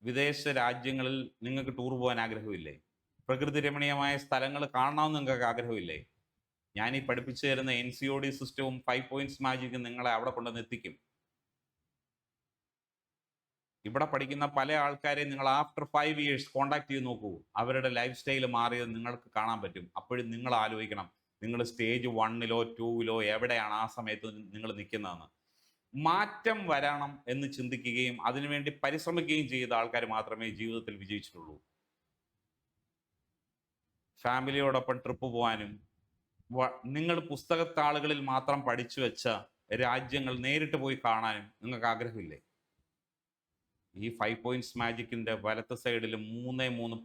S1: വിദേശ രാജ്യങ്ങളിൽ നിങ്ങൾക്ക് ടൂർ പോകാൻ ആഗ്രഹമില്ലേ? പ്രകൃതി രമണീയമായ സ്ഥലങ്ങൾ കാണണമെന്ന് നിങ്ങൾക്ക് ആഗ്രഹമില്ലേ? ഞാൻ ഈ പഠിപ്പിച്ചു തരുന്ന എൻ സി ഒ ഡി സിസ്റ്റവും ഫൈവ് പോയിന്റ്സ് മാജിക്കും നിങ്ങളെ അവിടെ കൊണ്ടുവന്ന് എത്തിക്കും. ഇവിടെ പഠിക്കുന്ന പല ആൾക്കാരെയും നിങ്ങൾ ആഫ്റ്റർ ഫൈവ് ഇയേഴ്സ് കോണ്ടാക്ട് ചെയ്ത് നോക്കൂ. അവരുടെ ലൈഫ് സ്റ്റൈൽ മാറിയത് നിങ്ങൾക്ക് കാണാൻ പറ്റും. അപ്പോഴും നിങ്ങൾ ആലോചിക്കണം. നിങ്ങൾ സ്റ്റേജ് വണ്ണിലോ ടൂവിലോ എവിടെയാണ് ആ സമയത്ത് നിങ്ങൾ നിൽക്കുന്നതെന്ന്. മാറ്റം വരണം എന്ന് ചിന്തിക്കുകയും അതിനുവേണ്ടി പരിശ്രമിക്കുകയും ചെയ്ത ആൾക്കാർ മാത്രമേ ജീവിതത്തിൽ വിജയിച്ചിട്ടുള്ളൂ. ഫാമിലിയോടൊപ്പം ട്രിപ്പ് പോകാനും നിങ്ങൾ പുസ്തകത്താളുകളിൽ മാത്രം പഠിച്ചു വെച്ച രാജ്യങ്ങൾ നേരിട്ട് പോയി കാണാനും നിങ്ങൾക്ക് ആഗ്രഹമില്ലേ? ഈ ഫൈവ് പോയിന്റ്സ് മാജിക്കിന്റെ വലത്ത് സൈഡിൽ മൂന്നേ മൂന്ന്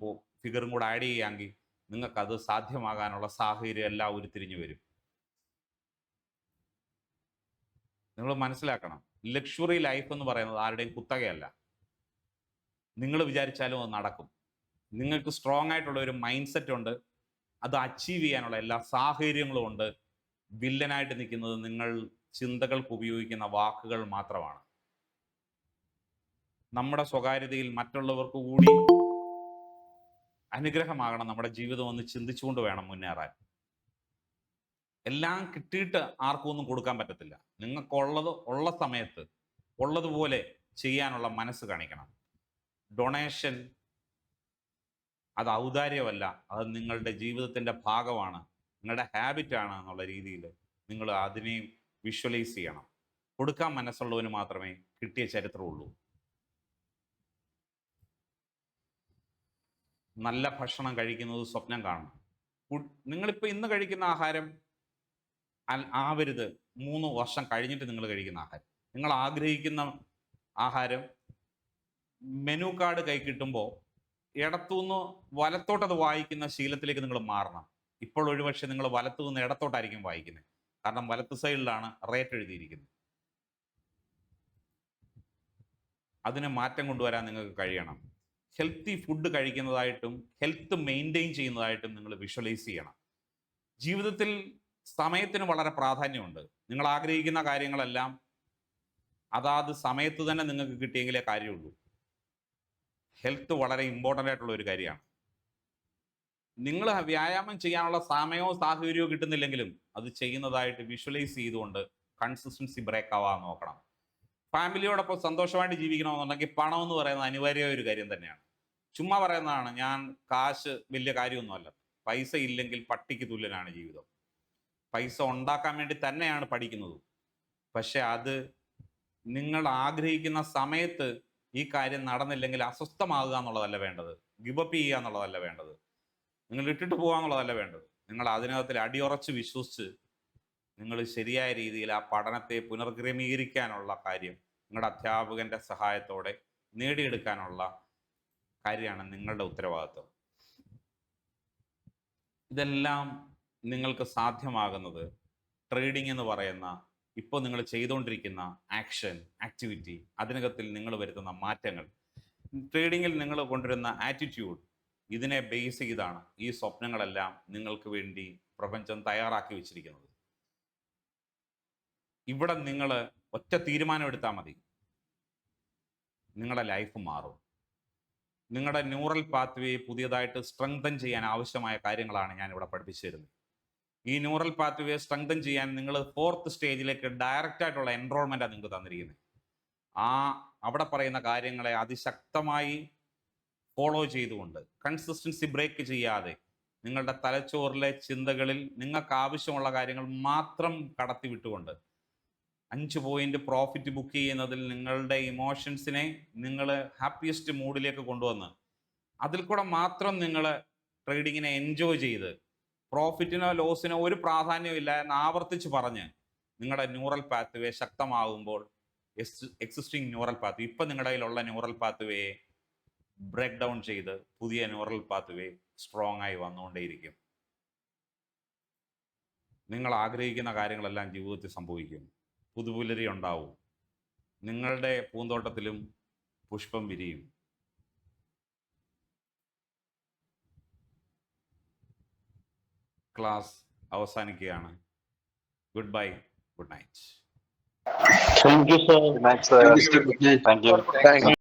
S1: ഫിഗറും കൂടെ ആഡ് ചെയ്യാമെങ്കിൽ നിങ്ങൾക്ക് അത് സാധ്യമാകാനുള്ള സാഹചര്യം എല്ലാം ഉരുത്തിരിഞ്ഞു വരും. നിങ്ങൾ മനസ്സിലാക്കണം. ലക്ഷറി ലൈഫ് എന്ന് പറയുന്നത് ആരുടെയും കുത്തകയല്ല. നിങ്ങൾ വിചാരിച്ചാലും അത് നടക്കും. നിങ്ങൾക്ക് സ്ട്രോങ് ആയിട്ടുള്ള ഒരു മൈൻഡ് സെറ്റ് ഉണ്ട്. അത് അച്ചീവ് ചെയ്യാനുള്ള എല്ലാ സാഹചര്യങ്ങളും ഉണ്ട്. വില്ലനായിട്ട് നിൽക്കുന്നത് നിങ്ങൾ ചിന്തകൾക്ക് ഉപയോഗിക്കുന്ന വാക്കുകൾ മാത്രമാണ്. നമ്മുടെ സ്വകാര്യതയിൽ മറ്റുള്ളവർക്ക് കൂടി അനുഗ്രഹമാകണം. നമ്മുടെ ജീവിതം ഒന്ന് ചിന്തിച്ചുകൊണ്ട് വേണം മുന്നേറാൻ. എല്ലാം കിട്ടിയിട്ട് ആർക്കും ഒന്നും കൊടുക്കാൻ പറ്റത്തില്ല. നിങ്ങൾക്കുള്ളത് ഉള്ള സമയത്ത് ഉള്ളതുപോലെ ചെയ്യാനുള്ള മനസ്സ് കാണിക്കണം. ഡൊണേഷൻ അത് ഔദാര്യമല്ല. അത് നിങ്ങളുടെ ജീവിതത്തിന്റെ ഭാഗമാണ്. നിങ്ങളുടെ ഹാബിറ്റാണ് എന്നുള്ള രീതിയിൽ നിങ്ങൾ അതിനെയും വിഷ്വലൈസ് ചെയ്യണം. കൊടുക്കാൻ മനസ്സുള്ളവന് മാത്രമേ കിട്ടിയ ചരിത്രമുള്ളൂ. നല്ല ഭക്ഷണം കഴിക്കുന്നത് സ്വപ്നം കാണണം. നിങ്ങളിപ്പോൾ ഇന്ന് കഴിക്കുന്ന ആഹാരം ആവരുത്. മൂന്ന് വർഷം കഴിഞ്ഞിട്ട് നിങ്ങൾ കഴിക്കുന്ന ആഹാരം. നിങ്ങൾ ആഗ്രഹിക്കുന്ന ആഹാരം മെനു കാർഡ് കൈ കിട്ടുമ്പോൾ ഇടത്തുനിന്ന് വലത്തോട്ട് അത് വായിക്കുന്ന ശീലത്തിലേക്ക് നിങ്ങൾ മാറണം. ഇപ്പോൾ ഒരുപക്ഷെ നിങ്ങൾ വലത്തു നിന്ന് ഇടത്തോട്ടായിരിക്കും വായിക്കുന്നത്. കാരണം വലത്ത് സൈഡിലാണ് റേറ്റ് എഴുതിയിരിക്കുന്നത്. അതിനെ മാറ്റം കൊണ്ടുവരാൻ നിങ്ങൾക്ക് കഴിയണം. ഹെൽത്തി ഫുഡ് കഴിക്കുന്നതായിട്ടും ഹെൽത്ത് മെയിന്റെയിൻ ചെയ്യുന്നതായിട്ടും നിങ്ങൾ വിഷ്വലൈസ് ചെയ്യണം. ജീവിതത്തിൽ സമയത്തിന് വളരെ പ്രാധാന്യമുണ്ട്. നിങ്ങൾ ആഗ്രഹിക്കുന്ന കാര്യങ്ങളെല്ലാം അതാത് സമയത്ത് തന്നെ നിങ്ങൾക്ക് കിട്ടിയെങ്കിലേ കാര്യമുള്ളൂ. ഹെൽത്ത് വളരെ ഇമ്പോർട്ടന്റ് ആയിട്ടുള്ള ഒരു കാര്യമാണ്. നിങ്ങൾ വ്യായാമം ചെയ്യാനുള്ള സമയമോ സാഹചര്യമോ കിട്ടുന്നില്ലെങ്കിലും അത് ചെയ്യുന്നതായിട്ട് വിഷ്വലൈസ് ചെയ്തുകൊണ്ട് കൺസിസ്റ്റൻസി ബ്രേക്ക് ആവാൻ നോക്കണം. ഫാമിലിയോടൊപ്പം സന്തോഷമായിട്ട് ജീവിക്കണമെന്നുണ്ടെങ്കിൽ പണം എന്ന് പറയുന്നത് അനിവാര്യമായ ഒരു കാര്യം തന്നെയാണ്. ചുമ്മാ പറയുന്നതാണ് ഞാൻ കാശ് വലിയ കാര്യമൊന്നുമല്ല. പൈസ ഇല്ലെങ്കിൽ പട്ടിക്ക് തുല്യനാണ് ജീവിതം. പൈസ ഉണ്ടാക്കാൻ വേണ്ടി തന്നെയാണ് പഠിക്കുന്നത്. പക്ഷെ അത് നിങ്ങൾ ആഗ്രഹിക്കുന്ന സമയത്ത് ഈ കാര്യം നടന്നില്ലെങ്കിൽ അസ്വസ്ഥമാകുക എന്നുള്ളതല്ല വേണ്ടത്. ഗിവപ്പ് ചെയ്യുക എന്നുള്ളതല്ല വേണ്ടത്. നിങ്ങൾ ഇട്ടിട്ട് പോകുക എന്നുള്ളതല്ല വേണ്ടത്. നിങ്ങൾ അതിനകത്തിൽ അടിയുറച്ച് വിശ്വസിച്ച് നിങ്ങൾ ശരിയായ രീതിയിൽ ആ പഠനത്തെ പുനർക്രമീകരിക്കാനുള്ള കാര്യം നിങ്ങളുടെ അധ്യാപകന്റെ സഹായത്തോടെ നേടിയെടുക്കാനുള്ള കാര്യമാണ് നിങ്ങളുടെ ഉത്തരവാദിത്വം. ഇതെല്ലാം നിങ്ങൾക്ക് സാധ്യമാകുന്നത് ട്രേഡിംഗ് എന്ന് പറയുന്ന ഇപ്പോൾ നിങ്ങൾ ചെയ്തുകൊണ്ടിരിക്കുന്ന ആക്ഷൻ ആക്ടിവിറ്റി അതിനകത്തിൽ നിങ്ങൾ വരുത്തുന്ന മാറ്റങ്ങൾ. ട്രേഡിങ്ങിൽ നിങ്ങൾ കൊണ്ടുവരുന്ന ആറ്റിറ്റ്യൂഡ് ഇതിനെ ബേസ് ചെയ്താണ് ഈ സ്വപ്നങ്ങളെല്ലാം നിങ്ങൾക്ക് വേണ്ടി പ്രപഞ്ചം തയ്യാറാക്കി വെച്ചിരിക്കുന്നത്. ഇവിടെ നിങ്ങൾ ഒറ്റ തീരുമാനം എടുത്താൽ മതി. നിങ്ങളുടെ ലൈഫ് മാറും. നിങ്ങളുടെ ന്യൂറൽ പാത്വേ പുതിയതായിട്ട് സ്ട്രെങ്തൻ ചെയ്യാൻ ആവശ്യമായ കാര്യങ്ങളാണ് ഞാൻ ഇവിടെ പഠിപ്പിച്ചു തരുന്നത് ഈ ന്യൂറൽ പാത്വേ സ്ട്രെങ്തൻ ചെയ്യാൻ നിങ്ങൾ ഫോർത്ത് സ്റ്റേജിലേക്ക് ഡയറക്റ്റ് ആയിട്ടുള്ള എൻറോൾമെന്റാണ് നിങ്ങൾക്ക് തന്നിരിക്കുന്നത്. ആ അവിടെ പറയുന്ന കാര്യങ്ങളെ അതിശക്തമായി ഫോളോ ചെയ്തുകൊണ്ട് കൺസിസ്റ്റൻസി ബ്രേക്ക് ചെയ്യാതെ നിങ്ങളുടെ തലച്ചോറിലെ ചിന്തകളിൽ നിങ്ങൾക്ക് ആവശ്യമുള്ള കാര്യങ്ങൾ മാത്രം കടത്തി വിട്ടുകൊണ്ട് അഞ്ച് പോയിന്റ് പ്രോഫിറ്റ് ബുക്ക് ചെയ്യുന്നതിൽ നിങ്ങളുടെ ഇമോഷൻസിനെ നിങ്ങൾ ഹാപ്പിയസ്റ്റ് മൂഡിലേക്ക് കൊണ്ടുവന്ന് അതിൽ കൂടെ മാത്രം നിങ്ങൾ ട്രേഡിങ്ങിനെ എൻജോയ് ചെയ്ത് പ്രോഫിറ്റിനോ ലോസിനോ ഒരു പ്രാധാന്യമില്ല എന്ന് ആവർത്തിച്ച് പറഞ്ഞ് നിങ്ങളുടെ ന്യൂറൽ പാത്വേ ശക്തമാകുമ്പോൾ എക്സിസ്റ്റിംഗ് ന്യൂറൽ പാത്ത് ഇപ്പം നിങ്ങളുടെ കയ്യിലുള്ള ന്യൂറൽ പാത്വേയെ ബ്രേക്ക് ഡൗൺ ചെയ്ത് പുതിയ ന്യൂറൽ പാത്വേ സ്ട്രോങ് ആയി വന്നുകൊണ്ടേയിരിക്കും. നിങ്ങൾ ആഗ്രഹിക്കുന്ന കാര്യങ്ങളെല്ലാം ജീവിതത്തിൽ സംഭവിക്കും. പുതുപുലരി ഉണ്ടാവും നിങ്ങളുടെ പൂന്തോട്ടത്തിലും പുഷ്പം വിരിയും ക്ലാസ് അവസാനിക്കുകയാണ് goodbye good night
S2: Thank you, sir.
S3: Good night, sir.
S2: Thank you.
S3: Thank you.